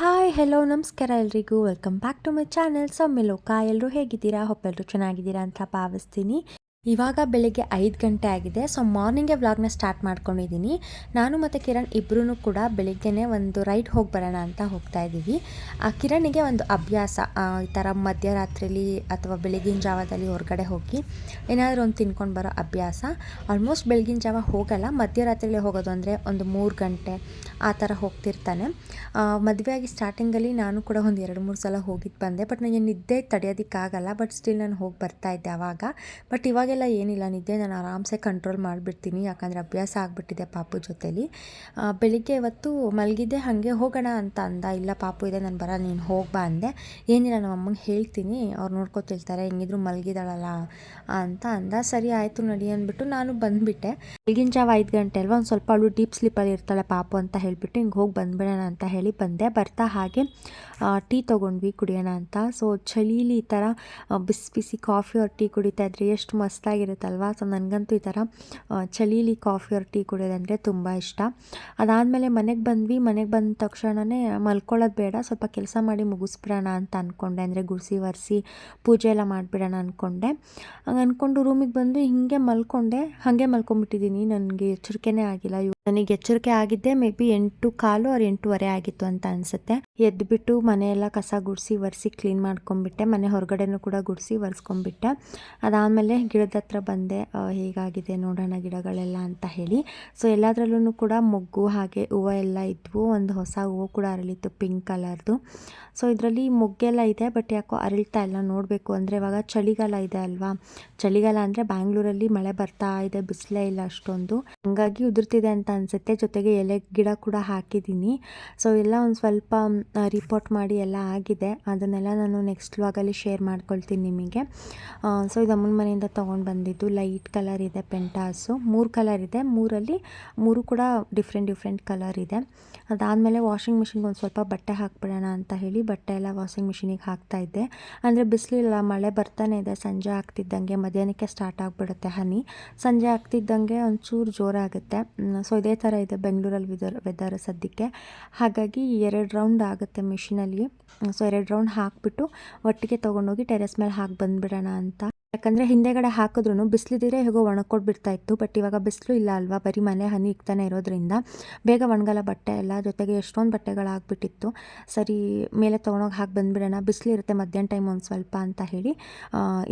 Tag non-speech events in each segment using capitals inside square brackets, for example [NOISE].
Hi hello ನಮಸ್ಕಾರ ಎಲ್ರಿಗೂ. Welcome back to my channel ಸೊಮ್ಮೆಲೋಕ ಎಲ್ಲರೂ ಹೇಗಿದ್ದೀರಾ? ಹೊಪ್ಪ ಎಲ್ಲರೂ ಚೆನ್ನಾಗಿದ್ದೀರಾ ಅಂತ ಭಾವಿಸ್ತೀನಿ. ಇವಾಗ ಬೆಳಿಗ್ಗೆ ಐದು ಗಂಟೆ ಆಗಿದೆ. ಸೊ ಮಾರ್ನಿಂಗೇ ವ್ಲಾಗ್ನ ಸ್ಟಾರ್ಟ್ ಮಾಡ್ಕೊಂಡಿದ್ದೀನಿ. ನಾನು ಮತ್ತು ಕಿರಣ್ ಇಬ್ಬರೂ ಕೂಡ ಬೆಳಿಗ್ಗೆನೇ ಒಂದು ರೈಡ್ ಹೋಗಿ ಬರೋಣ ಅಂತ ಹೋಗ್ತಾ ಇದ್ದೀವಿ. ಆ, ಕಿರಣಿಗೆ ಒಂದು ಅಭ್ಯಾಸ ಈ ಥರ ಮಧ್ಯರಾತ್ರಿಲಿ ಅಥವಾ ಬೆಳಗಿನ ಜಾವದಲ್ಲಿ ಹೊರಗಡೆ ಹೋಗಿ ಏನಾದರೂ ಒಂದು ತಿನ್ಕೊಂಡು ಬರೋ ಅಭ್ಯಾಸ. ಆಲ್ಮೋಸ್ಟ್ ಬೆಳಗಿನ ಜಾವ ಹೋಗಲ್ಲ. ಮಧ್ಯರಾತ್ರಿಲಿ ಹೋಗೋದು ಅಂದರೆ ಒಂದು ಮೂರು ಗಂಟೆ. ಆ ಥರ ಹೋಗ್ತಿರ್ತಾನೆ. ಮದುವೆಯಾಗಿ ಸ್ಟಾರ್ಟಿಂಗಲ್ಲಿ ನಾನು ಕೂಡ ಒಂದು ಎರಡು ಮೂರು ಸಲ ಹೋಗಿದ್ದು ಬಂದೆ. ಬಟ್ ನನಗೆ ನಿದ್ದೆ ತಡೆಯೋದಕ್ಕಾಗಲ್ಲ ಬಟ್ ಸ್ಟಿಲ್ ನಾನು ಹೋಗಿ ಬರ್ತಾ ಇದ್ದೆ ಆವಾಗ ಬಟ್ ಇವಾಗೆಲ್ಲ ಏನಿಲ್ಲ. ನಿದ್ದೆ ನಾನು ಆರಾಮ್ಸೆ ಕಂಟ್ರೋಲ್ ಮಾಡಿಬಿಡ್ತೀನಿ. ಯಾಕಂದರೆ ಅಭ್ಯಾಸ ಆಗಿಬಿಟ್ಟಿದೆ ಪಾಪು ಜೊತೇಲಿ. ಬೆಳಿಗ್ಗೆ ಇವತ್ತು ಮಲಗಿದ್ದೆ. ಹಾಗೆ ಹೋಗೋಣ ಅಂತ ಅಂದ. ಇಲ್ಲ ಪಾಪು ಇದೆ, ನಾನು ಬರ, ನೀನು ಹೋಗ್ಬಾ ಅಂದೆ. ಏನಿಲ್ಲ, ನಮ್ಮ ಅಮ್ಮಂಗೆ ಹೇಳ್ತೀನಿ. ಅವ್ರು ನೋಡ್ಕೊತಿರ್ತಾರೆ ಹೆಂಗಿದ್ರು ಮಲಗಿದಾಳಲ್ಲ ಅಂತ ಅಂದ. ಸರಿ ಆಯಿತು ನಡಿ ಅಂದ್ಬಿಟ್ಟು ನಾನು ಬಂದುಬಿಟ್ಟೆ. ಬೆಳಗಿನ ಜಾವ ಐದು ಗಂಟೆ ಅಲ್ವಾ? ಒಂದು ಸ್ವಲ್ಪ ಅವಳು ಡೀಪ್ ಸ್ಲಿಪ್ಪಲ್ಲಿ ಇರ್ತಾಳೆ ಪಾಪು ಅಂತ ಹೇಳಿಬಿಟ್ಟು ಹಿಂಗೆ ಹೋಗಿ ಬಂದ್ಬಿಡೋಣ ಅಂತ ಹೇಳಿ ಬಂದೆ ಬರ್ತಾ ಹಾಗೆ ಟೀ ತೊಗೊಂಡ್ವಿ ಕುಡಿಯೋಣ ಅಂತ. ಸೊ ಚಳೀಲಿ ಈ ಥರ ಬಿಸಿ ಬಿಸಿ ಕಾಫಿ ಅವ್ರ ಟೀ ಕುಡಿತಾ ಇದ್ರೆ ಎಷ್ಟು ಮಸ್ತಾಗಿರುತ್ತಲ್ವಾ? ಸೊ ನನಗಂತೂ ಈ ಥರ ಚಳೀಲಿ ಕಾಫಿ ಅವ್ರ ಟೀ ಕುಡಿಯೋದಂದರೆ ತುಂಬ ಇಷ್ಟ. ಅದಾದಮೇಲೆ ಮನೆಗೆ ಬಂದ್ವಿ. ಮನೆಗೆ ಬಂದ ತಕ್ಷಣವೇ ಮಲ್ಕೊಳ್ಳೋದು ಬೇಡ. ಸ್ವಲ್ಪ ಕೆಲಸ ಮಾಡಿ ಮುಗಿಸ್ಬಿಡೋಣ ಅಂತ ಅಂದ್ಕೊಂಡೆ ಅಂದರೆ ಗುಡಿಸಿ ಒರೆಸಿ ಪೂಜೆ ಎಲ್ಲ ಮಾಡಿಬಿಡೋಣ ಅಂದ್ಕೊಂಡೆ ಹಂಗೆ ಅಂದ್ಕೊಂಡು ರೂಮಿಗೆ ಬಂದು ಹಿಂಗೆ ಮಲ್ಕೊಂಡೆ. ಹಾಗೆ ಮಲ್ಕೊಂಡ್ಬಿಟ್ಟಿದ್ದೀನಿ. ನನಗೆ ಎಚ್ಚರಿಕೆನೇ ಆಗಿಲ್ಲ. ಇವ್- ನನಗೆ ಎಚ್ಚರಿಕೆ ಆಗಿದ್ದೆ ಮೇ ಬಿ ಎಂಟು ಕಾಲು ಅವ್ರು ಎಂಟೂವರೆ ಆಗಿತ್ತು ಅಂತ ಅನಿಸುತ್ತೆ. ಎದ್ದುಬಿಟ್ಟು ಮನೆಯೆಲ್ಲ ಕಸ ಗುಡಿಸಿ ಒರೆಸಿ ಕ್ಲೀನ್ ಮಾಡ್ಕೊಂಬಿಟ್ಟೆ ಮನೆ ಹೊರಗಡೆನೂ ಕೂಡ ಗುಡಿಸಿ ಒರೆಸ್ಕೊಂಬಿಟ್ಟೆ ಅದಾದಮೇಲೆ ಗಿಡದ ಹತ್ರ ಬಂದೆ ಹೇಗಾಗಿದೆ ನೋಡೋಣ ಗಿಡಗಳೆಲ್ಲ ಅಂತ ಹೇಳಿ. ಸೊ ಎಲ್ಲದರಲ್ಲೂ ಕೂಡ ಮೊಗ್ಗು ಹಾಗೆ ಹೂವು ಎಲ್ಲ ಇದ್ವು, ಒಂದು ಹೊಸ ಹೂವು ಕೂಡ ಅರಳಿತ್ತು, ಪಿಂಕ್ ಕಲರ್ದು. ಸೊ ಇದರಲ್ಲಿ ಮೊಗ್ಗೆಲ್ಲ ಇದೆ ಬಟ್ ಯಾಕೋ ಅರಳ್ತಾ ಇಲ್ಲ ನೋಡಬೇಕು. ಅಂದರೆ ಇವಾಗ ಚಳಿಗಾಲ ಇದೆ ಅಲ್ವಾ? ಚಳಿಗಾಲ ಅಂದರೆ ಬ್ಯಾಂಗ್ಳೂರಲ್ಲಿ ಮಳೆ ಬರ್ತಾ ಇದೆ, ಬಿಸಿಲೇ ಇಲ್ಲ ಅಷ್ಟೊಂದು. ಹಂಗಾಗಿ ಉದುರ್ತಿದೆ ಅಂತ ಅನಿಸುತ್ತೆ. ಜೊತೆಗೆ ಎಲೆ ಗಿಡ ಕೂಡ ಹಾಕಿದ್ದೀನಿ. ಸೊ ಎಲ್ಲ ಒಂದು ಸ್ವಲ್ಪ ರಿಪೋರ್ಟ್ ಮಾಡಿ ಎಲ್ಲ ಆಗಿದೆ. ಅದನ್ನೆಲ್ಲ ನಾನು ನೆಕ್ಸ್ಟ್ ವ್ಲಾಗಲ್ಲಿ ಶೇರ್ ಮಾಡ್ಕೊಳ್ತೀನಿ ನಿಮಗೆ. ಸೊ ಇದು ಅಮ್ಮನ ಮನೆಯಿಂದ ತೊಗೊಂಡು ಬಂದಿದ್ದು. ಲೈಟ್ ಕಲರ್ ಇದೆ ಪೆಂಟಾಸು ಮೂರು ಕಲರ್ ಇದೆ. ಮೂರಲ್ಲಿ ಮೂರು ಕೂಡ ಡಿಫ್ರೆಂಟ್ ಡಿಫ್ರೆಂಟ್ ಕಲರ್ ಇದೆ. ಅದಾದಮೇಲೆ ವಾಷಿಂಗ್ ಮಿಷಿನ್ಗೆ ಒಂದು ಸ್ವಲ್ಪ ಬಟ್ಟೆ ಹಾಕ್ಬಿಡೋಣ ಅಂತ ಹೇಳಿ ಬಟ್ಟೆ ಎಲ್ಲ ವಾಷಿಂಗ್ ಮಿಷಿನಿಗೆ ಹಾಕ್ತಾ ಇದ್ದೆ. ಅಂದರೆ ಬಿಸಿಲಿಲ್ಲ, ಮಳೆ ಬರ್ತಾನೆ ಇದೆ, ಸಂಜೆ ಆಗ್ತಿದ್ದಂಗೆ ಮಧ್ಯಾಹ್ನಕ್ಕೆ ಸ್ಟಾರ್ಟ್ ಆಗಿಬಿಡುತ್ತೆ ಹನಿ. ಸಂಜೆ ಆಗ್ತಿದ್ದಂಗೆ ಒಂಚೂರು ಜೋರಾಗುತ್ತೆ ಸೊ ಇದೇ ಥರ ಇದೆ ಬೆಂಗಳೂರಲ್ಲಿ ವೆದರ್ ವೆದರ್ ಸದ್ಯಕ್ಕೆ. ಹಾಗಾಗಿ ಎರಡು ರೌಂಡ್ ಆಗುತ್ತೆ ಮಿಷಿನಲ್ಲಿ ಸೊ ಎರಡು ರೌಂಡ್ ಹಾಕಿಬಿಟ್ಟು ಒಟ್ಟಿಗೆ ತೊಗೊಂಡೋಗಿ ಟೆರೆಸ್ ಮೇಲೆ ಹಾಕಿ ಬಂದುಬಿಡೋಣ ಅಂತ. ಯಾಕಂದರೆ ಹಿಂದೆಗಡೆ ಹಾಕಿದ್ರು ಬಿಸಿಲಿದ್ರೆ ಹೇಗೋ ಒಣಕೊಟ್ಬಿಡ್ತಾ ಇತ್ತು ಬಟ್ ಇವಾಗ ಬಿಸಿಲು ಇಲ್ಲ ಅಲ್ವಾ? ಬರೀ ಮನೆ ಹನಿ ಇಕ್ತಾನೆ ಇರೋದ್ರಿಂದ. ಬೇಗ ಒಣಗಲ್ಲ ಬಟ್ಟೆ ಎಲ್ಲ, ಜೊತೆಗೆ ಎಷ್ಟೊಂದು ಬಟ್ಟೆಗಳಾಗ್ಬಿಟ್ಟಿತ್ತು. ಸರಿ, ಮೇಲೆ ತೊಗೊಂಡೋಗಿ ಹಾಕಿ ಬಂದುಬಿಡೋಣ, ಬಿಸಿಲಿರುತ್ತೆ ಮಧ್ಯಾಹ್ನ ಟೈಮ್ ಒಂದು ಸ್ವಲ್ಪ ಅಂತ ಹೇಳಿ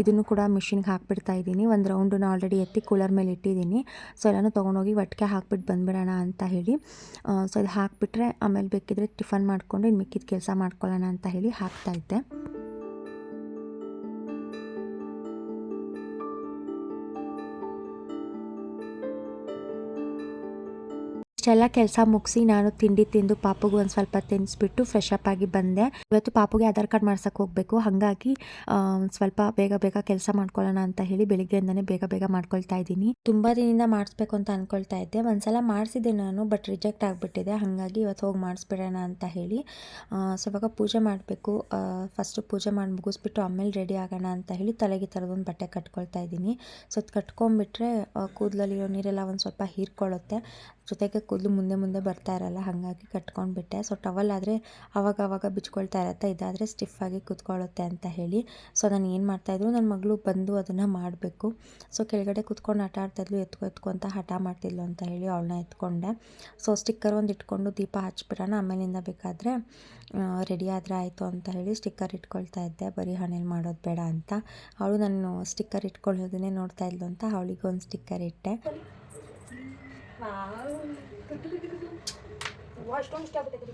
ಇದನ್ನು ಕೂಡ ಮಿಷಿನ್ಗೆ ಹಾಕ್ಬಿಡ್ತಾ ಇದ್ದೀನಿ. ಒಂದು ರೌಂಡನ್ನು ಆಲ್ರೆಡಿ ಎತ್ತಿ ಕೂಲರ್ ಮೇಲೆ ಇಟ್ಟಿದ್ದೀನಿ. ಸೊ ಎಲ್ಲನೂ ತೊಗೊಂಡೋಗಿ ಒಟ್ಟಿಗೆ ಹಾಕ್ಬಿಟ್ಟು ಬಂದುಬಿಡೋಣ ಅಂತ ಹೇಳಿ ಸೊ ಇದು ಹಾಕಿಬಿಟ್ರೆ ಆಮೇಲೆ ಬೇಕಿದ್ರೆ ಟಿಫನ್ ಮಾಡಿಕೊಂಡು ಇನ್ನು ಮಿಕ್ಕಿದ ಕೆಲಸ ಮಾಡ್ಕೊಳ್ಳೋಣ ಅಂತ ಹೇಳಿ ಹಾಕ್ತಾ ಇಷ್ಟೆಲ್ಲ ಕೆಲಸ ಮುಗಿಸಿ ನಾನು ತಿಂಡಿ ತಿಂದು ಪಾಪುಗೂ ಒಂದು ಸ್ವಲ್ಪ ತಿನ್ನಿಸ್ಬಿಟ್ಟು ಫ್ರೆಶ್ ಅಪ್ ಆಗಿ ಬಂದೆ. ಇವತ್ತು ಪಾಪುಗೆ ಆಧಾರ್ ಕಾರ್ಡ್ ಮಾಡ್ಸಕ್ಕೆ ಹೋಗಬೇಕು. ಹಾಗಾಗಿ ಸ್ವಲ್ಪ ಬೇಗ ಬೇಗ ಕೆಲಸ ಮಾಡ್ಕೊಳ್ಳೋಣ ಅಂತ ಹೇಳಿ ಬೆಳಿಗ್ಗೆಯಿಂದನೇ ಬೇಗ ಬೇಗ ಮಾಡ್ಕೊಳ್ತಾ ಇದ್ದೀನಿ. ತುಂಬ ದಿನದಿಂದ ಮಾಡಿಸ್ಬೇಕು ಅಂತ ಅಂದ್ಕೊಳ್ತಾ ಇದ್ದೆ. ಒಂದ್ಸಲ ಮಾಡಿಸಿದ್ದೆ ನಾನು ಬಟ್ ರಿಜೆಕ್ಟ್ ಆಗಿಬಿಟ್ಟಿದೆ. ಹಾಗಾಗಿ ಇವತ್ತು ಹೋಗಿ ಮಾಡಿಸ್ಬಿಡೋಣ ಅಂತ ಹೇಳಿ ಸೊ ಇವಾಗ ಪೂಜೆ ಮಾಡಬೇಕು. ಫಸ್ಟು ಪೂಜೆ ಮಾಡಿ ಮುಗಿಸ್ಬಿಟ್ಟು ಆಮೇಲೆ ರೆಡಿ ಆಗೋಣ ಅಂತ ಹೇಳಿ ತಲೆಗೆ ಥರದೊಂದು ಬಟ್ಟೆ ಕಟ್ಕೊಳ್ತಾ ಇದ್ದೀನಿ. ಸೊ ಅದು ಕಟ್ಕೊಂಡ್ಬಿಟ್ರೆ ಕೂದಲಲ್ಲಿರೋ ನೀರೆಲ್ಲ ಒಂದು ಸ್ವಲ್ಪ ಹೀರ್ಕೊಳ್ಳುತ್ತೆ. ಜೊತೆಗೆ ಕೂದಲು ಮುಂದೆ ಮುಂದೆ ಬರ್ತಾ ಇರಲ್ಲ, ಹಾಗಾಗಿ ಕಟ್ಕೊಂಡ್ಬಿಟ್ಟೆ ಸೊ ಟವಲ್ ಆದರೆ ಆವಾಗ ಆವಾಗ ಬಿಚ್ಕೊಳ್ತಾ ಇರತ್ತೆ, ಇದಾದರೆ ಸ್ಟಿಫಾಗಿ ಕೂತ್ಕೊಳ್ಳುತ್ತೆ ಅಂತ ಹೇಳಿ. ಸೊ ನಾನು ಏನು ಮಾಡ್ತಾಯಿದ್ರು ನನ್ನ ಮಗಳು ಬಂದು ಅದನ್ನು ಮಾಡಬೇಕು. ಸೊ ಕೆಳಗಡೆ ಕೂತ್ಕೊಂಡು ಆಟ ಆಡ್ತಾಯಿದ್ಲು ಎತ್ಕೊ ಎತ್ಕೊ ಅಂತ ಹಠ ಮಾಡ್ತಿದ್ಲು ಅಂತ ಹೇಳಿ ಅವಳನ್ನ ಎತ್ಕೊಂಡೆ. ಸೊ ಸ್ಟಿಕ್ಕರ್ ಒಂದು ಇಟ್ಕೊಂಡು ದೀಪ ಹಚ್ಬಿಡೋಣ, ಆಮೇಲಿಂದ ಬೇಕಾದರೆ ರೆಡಿ ಆದರೆ ಆಯಿತು ಅಂತ ಹೇಳಿ ಸ್ಟಿಕ್ಕರ್ ಇಟ್ಕೊಳ್ತಾ ಇದ್ದೆ. ಬರೀ ಹಣೆಯಲ್ಲಿ ಮಾಡೋದು ಬೇಡ ಅಂತ. ಅವಳು ನಾನು ಸ್ಟಿಕ್ಕರ್ ಇಟ್ಕೊಳ್ಳೋದನ್ನೇ ನೋಡ್ತಾ ಇದ್ಲು ಅಂತ ಅವಳಿಗೆ ಒಂದು ಸ್ಟಿಕ್ಕರ್ ಇಟ್ಟೆ.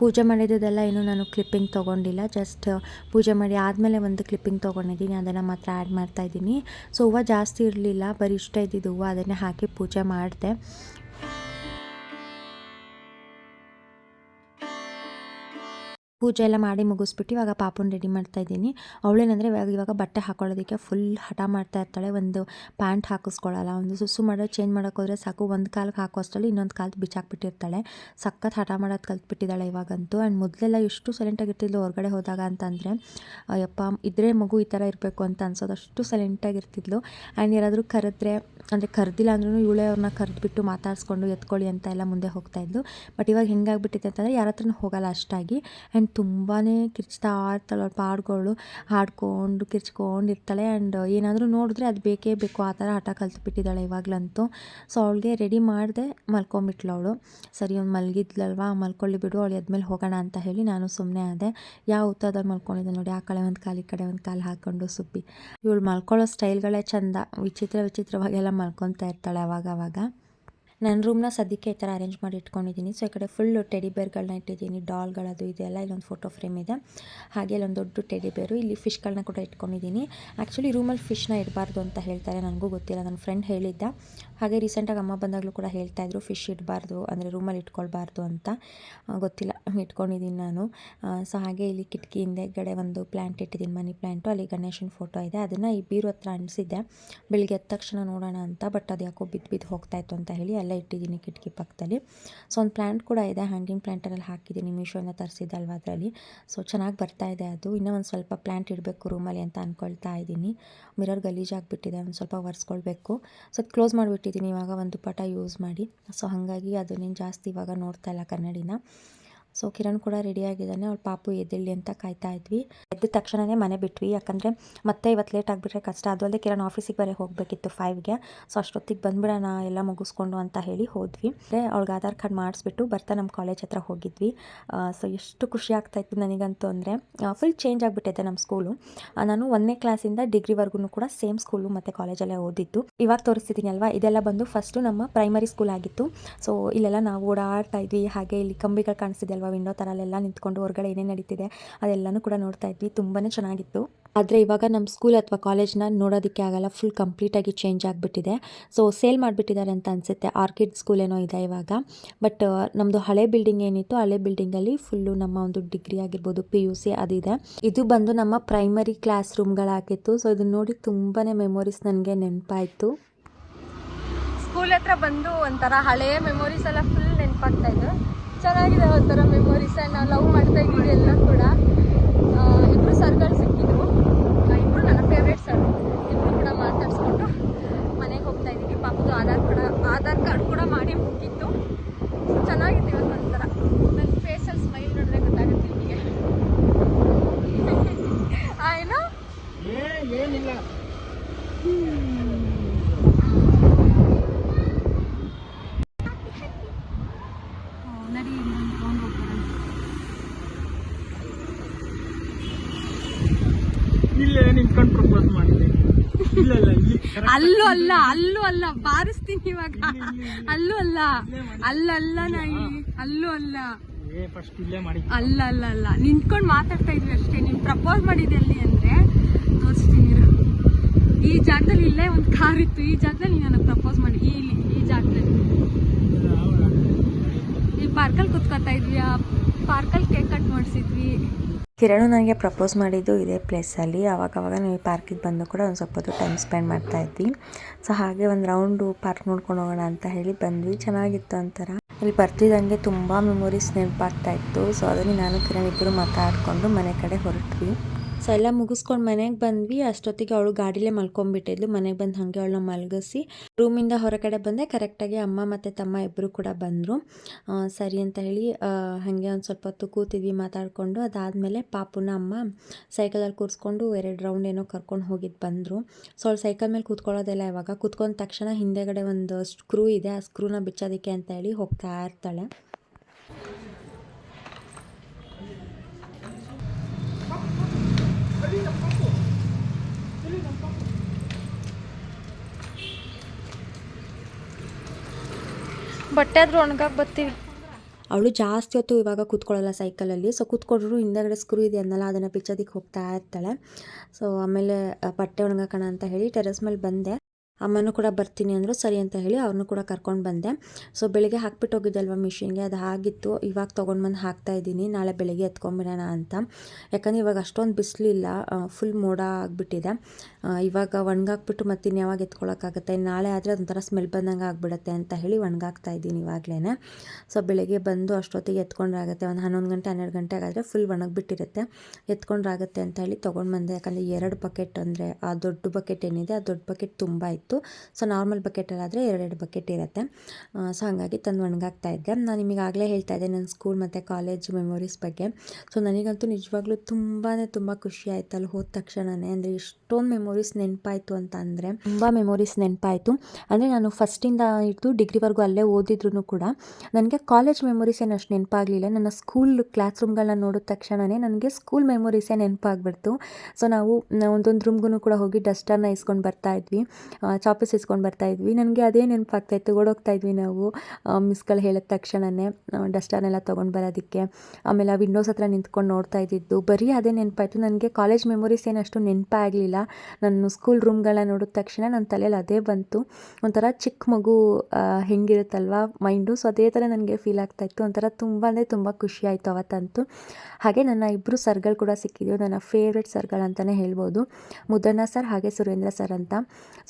ಪೂಜೆ ಮಾಡಿದ್ದೆಲ್ಲ ಏನು ನಾನು ಕ್ಲಿಪ್ಪಿಂಗ್ ತೊಗೊಂಡಿಲ್ಲ. ಜಸ್ಟ್ ಪೂಜೆ ಮಾಡಿ ಆದಮೇಲೆ ಒಂದು ಕ್ಲಿಪ್ಪಿಂಗ್ ತೊಗೊಂಡಿದ್ದೀನಿ. ಅದನ್ನು ಮಾತ್ರ ಆ್ಯಡ್ ಮಾಡ್ತಾ ಇದ್ದೀನಿ. ಸೊ ಹೂವು ಜಾಸ್ತಿ ಇರಲಿಲ್ಲ, ಬರೀ ಇಷ್ಟ ಇದ್ದಿದ್ದು ಹೂವು ಅದನ್ನೇ ಹಾಕಿ ಪೂಜೆ ಮಾಡಿದೆ. ಪೂಜೆ ಎಲ್ಲ ಮಾಡಿ ಮುಗಿಸ್ಬಿಟ್ಟು ಇವಾಗ ಪಾಪುನ ರೆಡಿ ಮಾಡ್ತಾ ಇದ್ದೀನಿ. ಅವಳೇನಂದರೆ ಇವಾಗ ಇವಾಗ ಬಟ್ಟೆ ಹಾಕೊಳ್ಳೋದಕ್ಕೆ ಫುಲ್ ಹಠ ಮಾಡ್ತಾ ಇರ್ತಾಳೆ. ಒಂದು ಪ್ಯಾಂಟ್ ಹಾಕಿಸ್ಕೊಳ್ಳಲ್ಲ ಒಂದು ಸುಸು ಮಾಡೋ ಚೇಂಜ್ ಮಾಡೋಕ್ಕೋದ್ರೆ ಸಾಕು. ಒಂದು ಕಾಲಿಗೆ ಹಾಕೋ ಅಷ್ಟರಲ್ಲಿ ಇನ್ನೊಂದು ಕಾಲು ಬಿಚ್ಚಾಕ್ಬಿಟ್ಟಿರ್ತಾಳೆ. ಸಖತ್ ಹಠ ಮಾಡೋದು ಕಲ್ತ್ಬಿಟ್ಟಿದ್ದಾಳೆ ಇವಾಗಂತೂ. ಆ್ಯಂಡ್ ಮೊದಲೆಲ್ಲ ಎಷ್ಟು ಸೈಲೆಂಟಾಗಿರ್ತಿದ್ಲು ಹೊರಗಡೆ ಹೋದಾಗ ಅಂತಂದರೆ, ಅಯ್ಯಪ್ಪ, ಇದ್ರೆ ಮಗು ಈ ಥರ ಇರಬೇಕು ಅಂತ ಅನ್ಸೋದು ಅಷ್ಟು ಸೈಲೆಂಟಾಗಿರ್ತಿದ್ಲು ಆ್ಯಂಡ್ ಯಾರಾದರೂ ಕರೆದ್ರೆ, ಅಂದರೆ ಕರೆದಿಲ್ಲ ಅಂದ್ರೂ ಇವಳೇ ಅವ್ರನ್ನ ಕರೆದ್ಬಿಟ್ಟು ಮಾತಾಡಿಸ್ಕೊಂಡು ಎತ್ಕೊಳ್ಳಿ ಅಂತ ಎಲ್ಲ ಮುಂದೆ ಹೋಗ್ತಾಯಿದ್ಲು ಬಟ್ ಇವಾಗ ಹೆಂಗಾಗ್ಬಿಟ್ಟಿದೆ ಅಂತಂದರೆ ಯಾರ ಹತ್ರನೂ ಹೋಗಲ್ಲ ಅಷ್ಟಾಗಿ. ಆ್ಯಂಡ್ ತುಂಬಾ ಕಿರ್ಚ್ತಾ ಇರ್ತಾಳೆ ಅವ್ರ ಪಾಡ್ಗಳು. ಹಾಡ್ಕೊಂಡು, ಕಿರ್ಚ್ಕೊಂಡು ಇರ್ತಾಳೆ. ಆ್ಯಂಡ್ ಏನಾದರೂ ನೋಡಿದ್ರೆ ಅದು ಬೇಕೇ ಬೇಕು. ಆ ಥರ ಹಠ ಕಲ್ತ್ಬಿಟ್ಟಿದ್ದಾಳೆ ಇವಾಗಲಂತೂ. ಸೊ ಅವಳಿಗೆ ರೆಡಿ ಮಾಡಿದೆ ಮಲ್ಕೊಂಬಿಟ್ಲು ಅವಳು. ಸರಿ, ಅವ್ನು ಮಲಗಿದ್ಲಲ್ವಾ? ಮಲ್ಕೊಳ್ಳಿ ಬಿಡು. ಅವಳು ಎದ್ಮೇಲೆ ಹೋಗೋಣ ಅಂತ ಹೇಳಿ ನಾನು ಸುಮ್ಮನೆ ಆದೆ. ಯಾವ ಉತ್ತದಲ್ಲಿ ಮಲ್ಕೊಂಡಿದ್ದೆ ನೋಡಿ, ಆ ಕಡೆ ಒಂದು ಕಾಲು, ಈ ಕಡೆ ಒಂದು ಕಾಲು ಹಾಕ್ಕೊಂಡು ಸುಬ್ಬಿ. ಇವಳು ಮಲ್ಕೊಳ್ಳೋ ಸ್ಟೈಲ್ಗಳೇ ಚಂದ. ವಿಚಿತ್ರ ವಿಚಿತ್ರವಾಗೆಲ್ಲ ಮಲ್ಕೊತಾ ಇರ್ತಾಳೆ ಅವಾಗ ಅವಾಗ ನನ್ನ ರೂಮ್ನ ಸದ್ಯಕ್ಕೆ ಈ ಥರ ಅರೇಂಜ್ ಮಾಡಿ ಇಟ್ಕೊಂಡಿದ್ದೀನಿ. ಸೊ ಈ ಕಡೆ ಫುಲ್ಲು ಟೆಡಿ ಬೇರ್ಗಳನ್ನ ಇಟ್ಟಿದ್ದೀನಿ. ಡಾಲ್ಗಳದು ಇದೆಲ್ಲ ಇಲ್ಲೊಂದು ಫೋಟೋ ಫ್ರೇಮ್ ಇದೆ. ಹಾಗೆ ಇಲ್ಲೊಂದು ದೊಡ್ಡ ಟೆಡಿ ಬೇರು ಇಲ್ಲಿ ಫಿಶ್ಗಳನ್ನ ಕೂಡ ಇಟ್ಕೊಂಡಿದ್ದೀನಿ. ಆ್ಯಕ್ಚುಲಿ ರೂಮಲ್ಲಿ ಫಿಶ್ನ ಇಡಬಾರ್ದು ಅಂತ ಹೇಳ್ತಾರೆ. ನನಗೂ ಗೊತ್ತಿಲ್ಲ. ನನ್ನ ಫ್ರೆಂಡ್ ಹೇಳಿದ್ದ. ಹಾಗೆ ರೀಸೆಂಟಾಗಿ ಅಮ್ಮ ಬಂದಾಗಲೂ ಕೂಡ ಹೇಳ್ತಾಯಿದ್ರು ಫಿಶ್ ಇಡಬಾರ್ದು, ಅಂದರೆ ರೂಮಲ್ಲಿ ಇಟ್ಕೊಳ್ಬಾರ್ದು ಅಂತ. ಗೊತ್ತಿಲ್ಲ. ಇಟ್ಕೊಂಡಿದ್ದೀನಿ ನಾನು. ಸೊ ಹಾಗೆ ಇಲ್ಲಿ ಕಿಟಕಿ ಹಿಂದೆಗಡೆ ಒಂದು ಪ್ಲ್ಯಾಂಟ್ ಇಟ್ಟಿದ್ದೀನಿ, ಮನಿ ಪ್ಲ್ಯಾಂಟು ಅಲ್ಲಿ ಗಣೇಶನ ಫೋಟೋ ಇದೆ. ಅದನ್ನು ಈ ಬೀರು ಹತ್ರ ಅನಿಸಿದ್ದೆ ಬೆಳಿಗ್ಗೆ ಎದ್ದ ತಕ್ಷಣ ನೋಡೋಣ ಅಂತ ಬಟ್ ಅದು ಯಾಕೋ ಬಿದ್ದು ಬಿದ್ದು ಹೋಗ್ತಾಯಿತ್ತು ಅಂತ ಹೇಳಿ ಅಲ್ಲೇ ಇಟ್ಟಿದ್ದೀನಿ ಕಿಟಕಿ ಪಕ್ಕದಲ್ಲಿ. ಸೊ ಒಂದು ಪ್ಲ್ಯಾಂಟ್ ಕೂಡ ಇದೆ. ಹ್ಯಾಂಗಿಂಗ್ ಪ್ಲ್ಯಾಂಟಲ್ಲಿ ಹಾಕಿದ್ದೀನಿ. ಮೀಶೋಯಿಂದ ತರಿಸಿದ್ದಲ್ವ ಅದರಲ್ಲಿ. ಸೊ ಚೆನ್ನಾಗಿ ಬರ್ತಾ ಇದೆ ಅದು. ಇನ್ನೂ ಒಂದು ಸ್ವಲ್ಪ ಪ್ಲ್ಯಾಂಟ್ ಇಡಬೇಕು ರೂಮಲ್ಲಿ ಅಂತ ಅಂದ್ಕೊಳ್ತಾ ಇದ್ದೀನಿ. ಮಿರರ್ ಗಲೀಜಾಗಿಬಿಟ್ಟಿದೆ ಒಂದು ಸ್ವಲ್ಪ ಒರೆಸ್ಕೊಳ್ಬೇಕು. So close ಮಾಡಿಬಿಟ್ಟಿದ್ದೀನಿ. ಇವಾಗ ಒಂದು ಪಟ ಯೂಸ್ ಮಾಡಿ. ಸೊ ಹಾಗಾಗಿ ಅದನ್ನೇನು ಜಾಸ್ತಿ ಇವಾಗ ನೋಡ್ತಾ ಇಲ್ಲ ಕನ್ನಡಿನ. ಸೊ ಕಿರಣ್ ಕೂಡ ರೆಡಿಯಾಗಿದ್ದಾನೆ ಅವ್ಳು ಪಾಪು ಎದ್ದೇಳಿ ಅಂತ ಕಾಯ್ತಾ ಇದ್ವಿ. ಎದ್ದ ತಕ್ಷಣವೇ ಮನೆ ಬಿಟ್ವಿ. ಯಾಕಂದರೆ ಮತ್ತೆ ಇವತ್ತು ಲೇಟ್ ಆಗಿಬಿಟ್ರೆ ಕಷ್ಟ. ಅದು ಅಲ್ಲದೆ ಕಿರಣ್ ಆಫೀಸಿಗೆ ಬರೀ ಹೋಗಬೇಕಿತ್ತು ಫೈವ್ಗೆ ಸೊ ಅಷ್ಟೊತ್ತಿಗೆ ಬಂದ್ಬಿಡೋಣ, ಎಲ್ಲ ಮುಗಿಸ್ಕೊಂಡು ಅಂತ ಹೇಳಿ ಹೋದ್ವಿ. ಅಂದರೆ ಅವ್ಳಿಗೆ ಆಧಾರ್ ಕಾರ್ಡ್ ಮಾಡಿಸ್ಬಿಟ್ಟು ಬರ್ತಾ ನಮ್ಮ ಕಾಲೇಜ್ ಹತ್ರ ಹೋಗಿದ್ವಿ. ಸೊ ಎಷ್ಟು ಖುಷಿ ಆಗ್ತಾಯಿತ್ತು ನನಗಂತೂ ಅಂದರೆ ಫುಲ್ ಚೇಂಜ್ ಆಗಿಬಿಟ್ಟಿದೆ ನಮ್ಮ ಸ್ಕೂಲು ನಾನು ಒಂದನೇ ಕ್ಲಾಸಿಂದ ಡಿಗ್ರಿವರೆಗೂ ಕೂಡ ಸೇಮ್ ಸ್ಕೂಲು ಮತ್ತು ಕಾಲೇಜಲ್ಲೇ ಓದಿದ್ದು. ಇವಾಗ ತೋರಿಸ್ತಿದ್ದೀನಿ ಅಲ್ವಾ? ಇದೆಲ್ಲ ಬಂದು ಫಸ್ಟು ನಮ್ಮ ಪ್ರೈಮರಿ ಸ್ಕೂಲ್ ಆಗಿತ್ತು. ಸೊ ಇಲ್ಲೆಲ್ಲ ನಾವು ಓಡಾಡ್ತಾ ಇದ್ವಿ. ಹಾಗೆ ಇಲ್ಲಿ ಕಂಬಿಗಳು ಕಾಣಿಸ್ತಿದೆ ವಿಂಡೋ ಥರ ಅಲ್ಲೆಲ್ಲ ನಿಂತ್ಕೊಂಡು ಹೊರಗಡೆ ಏನೇನು ನಡೀತಿದೆ ಅದೆಲ್ಲನೂ ಕೂಡ ನೋಡ್ತಾ ಇದ್ವಿ. ತುಂಬಾ ಚೆನ್ನಾಗಿತ್ತು. ಆದರೆ ಇವಾಗ ನಮ್ಮ ಸ್ಕೂಲ್ ಅಥವಾ ಕಾಲೇಜ್ನ ನೋಡೋದಕ್ಕೆ ಆಗಲ್ಲ. ಫುಲ್ ಕಂಪ್ಲೀಟಾಗಿ ಚೇಂಜ್ ಆಗಿಬಿಟ್ಟಿದೆ. ಸೊ ಸೇಲ್ ಮಾಡಿಬಿಟ್ಟಿದ್ದಾರೆ ಅಂತ ಅನಿಸುತ್ತೆ. ಆರ್ಕಿಡ್ ಸ್ಕೂಲ್ ಏನೋ ಇದೆ ಇವಾಗ. ಬಟ್ ನಮ್ಮದು ಹಳೆ ಬಿಲ್ಡಿಂಗ್ ಏನಿತ್ತು, ಹಳೆ ಬಿಲ್ಡಿಂಗಲ್ಲಿ ಫುಲ್ಲು ನಮ್ಮ ಒಂದು ಡಿಗ್ರಿ ಆಗಿರ್ಬೋದು ಪಿ ಯು ಸಿ ಅದಿದೆ ಇದು. ಬಂದು ನಮ್ಮ ಪ್ರೈಮರಿ ಕ್ಲಾಸ್ ರೂಮ್ಗಳಾಗಿತ್ತು ಸೊ ಇದನ್ನ ನೋಡಿ ತುಂಬಾ ಮೆಮೊರೀಸ್ ನನಗೆ ನೆನಪಾಯಿತು. ಸ್ಕೂಲ್ ಹತ್ರ ಬಂದು ಒಂಥರ ಹಳೆಯ ಮೆಮೊರೀಸ್ ಎಲ್ಲ ಫುಲ್ ನೆನಪಾಗ್ತಾ ಇದ್ದು ಚೆನ್ನಾಗಿದೆ ಒಂಥರ ಮೆಮೊರೀಸ್ ಆ್ಯಂಡ್ ನಾವು ಲವ್ ಮಾಡ್ತಾ ಇದ್ದೀವಿ ಎಲ್ಲ ಕೂಡ. ಇಬ್ಬರು ಸರ್ಗಳು ಸಿಕ್ಕಿದ್ರು. ಇಬ್ಬರು ನನ್ನ ಫೇವ್ರೇಟ್ ಸರ್ ಇಬ್ಬರು ಕೂಡ ಮಾತಾಡಿಸ್ಕೊಂಡು ಮನೆಗೆ ಹೋಗ್ತಾ ಇದ್ದೀವಿ. ಪಾಪದು ಆಧಾರ್ ಕೂಡ ಆಧಾರ್ ಕಾರ್ಡ್ ಕೂಡ ಮಾಡಿ ಮುಗಿತ್ತು ಚೆನ್ನಾಗಿತ್ತು ಇವತ್ತು ಒಂಥರ. ನನ್ನ ಫೇಸಲ್ಲಿ ಸ್ಮೈಲ್ ನೋಡಿದ್ರೆ ಗೊತ್ತಾಗುತ್ತೆ ನಿಮಗೆ. [LAUGHS] ಆ ಏನೋ? ಏನಿಲ್ಲ ನಡಿ ಇನ್ನೊಂದು ರೌಂಡ್ ಹೋಗ್ಬರೋಣ ಇಲ್ಲೇ ನಿಂತ್ಕೊಂಡು ಪ್ರಪೋಸ್ ಮಾಡಿದೆ ಇಲ್ಲ ಇಲ್ಲ ಇಲ್ಲಿ correct ಅಲ್ಲೂ ಅಲ್ಲ ಅಲ್ಲೂ ಅಲ್ಲ. ಬಾರಿಸ್ತೀನಿ ಇವಾಗ. ಅಲ್ಲೂ ಅಲ್ಲ. ಅಲ್ಲಲ್ಲ ನಾಯಿ. ಅಲ್ಲೂ ಅಲ್ಲ. ಅಲ್ಲ ಅಲ್ಲ ಅಲ್ಲ. ನಿಂತ್ಕೊಂಡು ಮಾತಾಡ್ತಾ ಇದ್ವಿ ಅಷ್ಟೇ. ನೀನು ಪ್ರಪೋಸ್ ಮಾಡಿದೆ ಅಲ್ಲಿ ಅಂದ್ರೆ? ತೋರಿಸ್ತೀನಿ. ಈ ಜಾಗದಲ್ಲಿ ಇಲ್ಲೇ ಒಂದು ಕಾರ್ ಇತ್ತು. ಈ ಜಾಗದಲ್ಲಿ ನೀನು ನನಗೆ ಪ್ರಪೋಸ್ ಮಾಡಿ. ಈ ಇಲ್ಲಿ ಈ ಜಾಗದಲ್ಲಿ. ಈ ಪಾರ್ಕಲ್ಲಿ ಕುತ್ಕೋತಾ ಇದ್ವಿ. ಆ ಪಾರ್ಕಲ್ಲಿ ಕೇಕ್ ಕಟ್ ಮಾಡಿಸಿದ್ವಿ. ಕಿರಣ್ ನನಗೆ ಪ್ರಪೋಸ್ ಮಾಡಿದ್ದು ಇದೇ ಪ್ಲೇಸಲ್ಲಿ. ಅವಾಗ ನಾವು ಪಾರ್ಕಿಗೆ ಬಂದು ಕೂಡ ಒಂದು ಸ್ವಲ್ಪ ಹೊತ್ತು ಟೈಮ್ ಸ್ಪೆಂಡ್ ಮಾಡ್ತಾ ಇದ್ವಿ. ಸೊ ಹಾಗೆ ಒಂದು ರೌಂಡು ಪಾರ್ಕ್ ನೋಡ್ಕೊಂಡು ಹೋಗೋಣ ಅಂತ ಹೇಳಿ ಬಂದ್ವಿ. ಚೆನ್ನಾಗಿತ್ತು ಒಂಥರ. ಇಲ್ಲಿ ಬರ್ತಿದ್ದಂಗೆ ತುಂಬ ಮೆಮೊರೀಸ್ ನೆನಪಾಗ್ತಾ ಇತ್ತು. ಸೊ ಅದನ್ನು ನಾನು ಕಿರಣ್ ಇಬ್ಬರು ಮಾತಾಡಿಕೊಂಡು ಮನೆ ಕಡೆ ಹೊರಟ್ವಿ. ಸೊ ಎಲ್ಲ ಮುಗಿಸ್ಕೊಂಡು ಮನೆಗೆ ಬಂದ್ವಿ. ಅಷ್ಟೊತ್ತಿಗೆ ಅವಳು ಗಾಡಿಲೇ ಮಲ್ಕೊಂಡ್ಬಿಟ್ಟಿದ್ಲು. ಮನೆಗೆ ಬಂದು ಹಾಗೆ ಅವಳನ್ನ ಮಲಗಿಸಿ ರೂಮಿಂದ ಹೊರಗಡೆ ಬಂದೆ. ಕರೆಕ್ಟಾಗಿ ಅಮ್ಮ ಮತ್ತು ತಮ್ಮ ಇಬ್ಬರು ಕೂಡ ಬಂದರು. ಸರಿ ಅಂತ ಹೇಳಿ ಹಾಗೆ ಒಂದು ಸ್ವಲ್ಪ ಹೊತ್ತು ಕೂತಿದ್ವಿ, ಮಾತಾಡಿಕೊಂಡು. ಅದಾದಮೇಲೆ ಪಾಪುನ ಅಮ್ಮ ಸೈಕಲಲ್ಲಿ ಕೂರಿಸ್ಕೊಂಡು ಎರಡು ರೌಂಡ್ ಏನೋ ಕರ್ಕೊಂಡು ಹೋಗಿದ್ದು ಬಂದರು. ಸೊ ಅವಳು ಸೈಕಲ್ ಮೇಲೆ ಕೂತ್ಕೊಳ್ಳೋದೆಲ್ಲ ಇವಾಗ ಕೂತ್ಕೊಂಡ ತಕ್ಷಣ ಹಿಂದೆಗಡೆ ಒಂದು ಸ್ಕ್ರೂ ಇದೆ. ಆ ಸ್ಕ್ರೂನ ಬಿಚ್ಚೋದಕ್ಕೆ ಅಂತ ಹೇಳಿ ಹೋಗ್ತಾ ಇರ್ತಾಳೆ. ಬಟ್ಟೆ ಆದ್ರೂ ಒಣಗಾಕ್ ಬರ್ತೀವಿ. ಅವಳು ಜಾಸ್ತಿ ಹೊತ್ತು ಇವಾಗ ಕೂತ್ಕೊಳ್ಳಲ್ಲ ಸೈಕಲಲ್ಲಿ ಸೊ ಕೂತ್ಕೊಂಡ್ರು ಹಿಂದೆಗಡೆ ಸ್ಕ್ರೂ ಇದೆ ಅನ್ನಲ್ಲ, ಅದನ್ನು ಬಿಚ್ಚೋದಕ್ಕೆ ಹೋಗ್ತಾ ಇರ್ತಾಳೆ. ಸೊ ಆಮೇಲೆ ಬಟ್ಟೆ ಒಣಗಾಕೋಣ ಅಂತ ಹೇಳಿ ಟೆರೆಸ್ ಮೇಲೆ ಬಂದೆ. ಅಮ್ಮನೂ ಕೂಡ ಬರ್ತೀನಿ ಅಂದರು, ಸರಿ ಅಂತ ಹೇಳಿ ಅವ್ರನ್ನೂ ಕೂಡ ಕರ್ಕೊಂಡು ಬಂದೆ. ಸೊ ಬೆಳಿಗ್ಗೆ ಹಾಕ್ಬಿಟ್ಟು ಹೋಗಿದ್ದಲ್ವ ಮಿಷಿನ್ಗೆ ಅದು ಆಗಿತ್ತು ಇವಾಗ ತೊಗೊಂಡು ಬಂದು ಹಾಕ್ತಾ ಇದ್ದೀನಿ. ನಾಳೆ ಬೆಳಿಗ್ಗೆ ಎತ್ಕೊಂಬಿಡೋಣ ಅಂತ. ಯಾಕಂದರೆ ಇವಾಗ ಅಷ್ಟೊಂದು ಬಿಸಿಲಿಲ್ಲ ಫುಲ್ ಮೋಡ ಆಗಿಬಿಟ್ಟಿದೆ. ಇವಾಗ ಒಣಗಾಕ್ಬಿಟ್ಟು ಮತ್ತೆ ಇನ್ನು ಯಾವಾಗ ಎತ್ಕೊಳ್ಳೋಕ್ಕಾಗುತ್ತೆ ನಾಳೆ ಆದರೆ ಅದೊಂಥರ ಸ್ಮೆಲ್ ಬಂದಂಗೆ ಆಗಿಬಿಡುತ್ತೆ ಅಂತ ಹೇಳಿ ಒಣಗಾಕ್ತಾ ಇದ್ದೀನಿ ಇವಾಗಲೇ ಸೊ ಬೆಳಿಗ್ಗೆ ಬಂದು ಅಷ್ಟೊತ್ತಿಗೆ ಎತ್ಕೊಂಡ್ರಾಗುತ್ತೆ. ಒಂದು ಹನ್ನೊಂದು ಗಂಟೆ, ಹನ್ನೆರಡು ಗಂಟೆ ಆಗಾದರೆ ಫುಲ್ ಒಣಗಿಬಿಟ್ಟಿರುತ್ತೆ. ಎತ್ಕೊಂಡ್ರಾಗುತ್ತೆ ಅಂತ ಹೇಳಿ ತೊಗೊಂಡು ಬಂದೆ. ಯಾಕಂದರೆ ಎರಡು ಬಕೆಟ್ ಅಂದರೆ ಆ ದೊಡ್ಡ ಬಕೆಟ್ ಏನಿದೆ, ಆ ದೊಡ್ಡ ಬಕೆಟ್ ತುಂಬ ಇತ್ತು. ಇತ್ತು. ಸೊ, ನಾರ್ಮಲ್ ಬಕೆಟಲ್ಲಾದರೆ ಎರಡೆರಡು ಬಕೆಟ್ ಇರುತ್ತೆ. ಸೊ, ಹಾಗಾಗಿ ತಂದು ಒಣಗಾಗ್ತಾ ಇದ್ದೆ. ನಾನು ನಿಮಗೆ ಆಗಲೇ ಹೇಳ್ತಾ ಇದ್ದೆ ನನ್ನ ಸ್ಕೂಲ್ ಮತ್ತು ಕಾಲೇಜ್ ಮೆಮೊರೀಸ್ ಬಗ್ಗೆ. ಸೊ, ನನಗಂತೂ ನಿಜವಾಗ್ಲೂ ತುಂಬಾ ತುಂಬ ಖುಷಿ ಆಯಿತು ಅಲ್ಲಿ ಹೋದ ತಕ್ಷಣವೇ ಅಂದರೆ ಎಷ್ಟೊಂದು ಮೆಮೊರೀಸ್ ನೆನಪಾಯಿತು ಅಂತ ಅಂದರೆ ತುಂಬ ಮೆಮೊರೀಸ್ ನೆನಪಾಯಿತು. ಅಂದರೆ ನಾನು ಫಸ್ಟಿಂದ ಹಿಡಿದು ಡಿಗ್ರಿವರೆಗೂ ಅಲ್ಲೇ ಓದಿದ್ರು ಕೂಡ ನನಗೆ ಕಾಲೇಜ್ ಮೆಮೊರೀಸ್ ಏನು ಅಷ್ಟು ನೆನಪಾಗಲಿಲ್ಲ. ನನ್ನ ಸ್ಕೂಲ್ ಕ್ಲಾಸ್ ರೂಮ್ಗಳನ್ನ ನೋಡಿದ ತಕ್ಷಣವೇ ನನಗೆ ಸ್ಕೂಲ್ ಮೆಮೊರೀಸೇ ನೆನಪಾಗ್ಬಿಡ್ತು. ಸೊ, ನಾವು ಒಂದೊಂದು ರೂಮ್ಗೂ ಕೂಡ ಹೋಗಿ ಡಸ್ಟರ್ನ ಇಸ್ಕೊಂಡು ಬರ್ತಾ ಇದ್ವಿ. ಚಾಪೀಸ್ ಇಸ್ಕೊಂಡು ಬರ್ತಾ ಇದ್ವಿ. ನನಗೆ ಅದೇ ನೆನಪಾಗ್ತಾಯಿತ್ತು ಓಡೋಗ್ತಾ ಇದ್ವಿ ನಾವು. ಮಿಸ್ಗಳು ಹೇಳಿದ ತಕ್ಷಣವೇ ಡಸ್ಟರ್ನೆಲ್ಲ ತೊಗೊಂಡು ಬರೋದಕ್ಕೆ. ಆಮೇಲೆ ಆ ವಿಂಡೋಸ್ ಹತ್ರ ನಿಂತ್ಕೊಂಡು ನೋಡ್ತಾ ಇದ್ದಿದ್ದು. ಬರೀ ಅದೇ ನೆನಪಾಯಿತು. ನನಗೆ ಕಾಲೇಜ್ ಮೆಮೊರೀಸ್ ಏನಷ್ಟು ಅಷ್ಟು ನೆನಪೇ ಆಗಲಿಲ್ಲ ನಾನು ಸ್ಕೂಲ್ ರೂಮ್ಗಳನ್ನ ನೋಡಿದ ತಕ್ಷಣ ನನ್ನ ತಲೆಯಲ್ಲಿ ಅದೇ ಬಂತು. ಒಂಥರ ಚಿಕ್ಕ ಮಗು ಹೆಂಗಿರುತ್ತಲ್ವ ಮೈಂಡು ಸೊ ಅದೇ ಥರ ನನಗೆ ಫೀಲ್ ಆಗ್ತಾಯಿತ್ತು ಒಂಥರ ತುಂಬ ಅಂದರೆ ತುಂಬ ಖುಷಿ ಆಯಿತು ಅವತ್ತಂತೂ. ಹಾಗೆ ನನ್ನ ಇಬ್ಬರು ಸರ್ಗಳು ಕೂಡ ಸಿಕ್ಕಿದ್ರು. ನನ್ನ ಫೇವ್ರೆಟ್ ಸರ್ಗಳು ಅಂತಲೇ ಹೇಳ್ಬೋದು. ಮುದ್ದಣ್ಣ ಸರ್ ಹಾಗೆ ಸುರೇಂದ್ರ ಸರ್ ಅಂತ.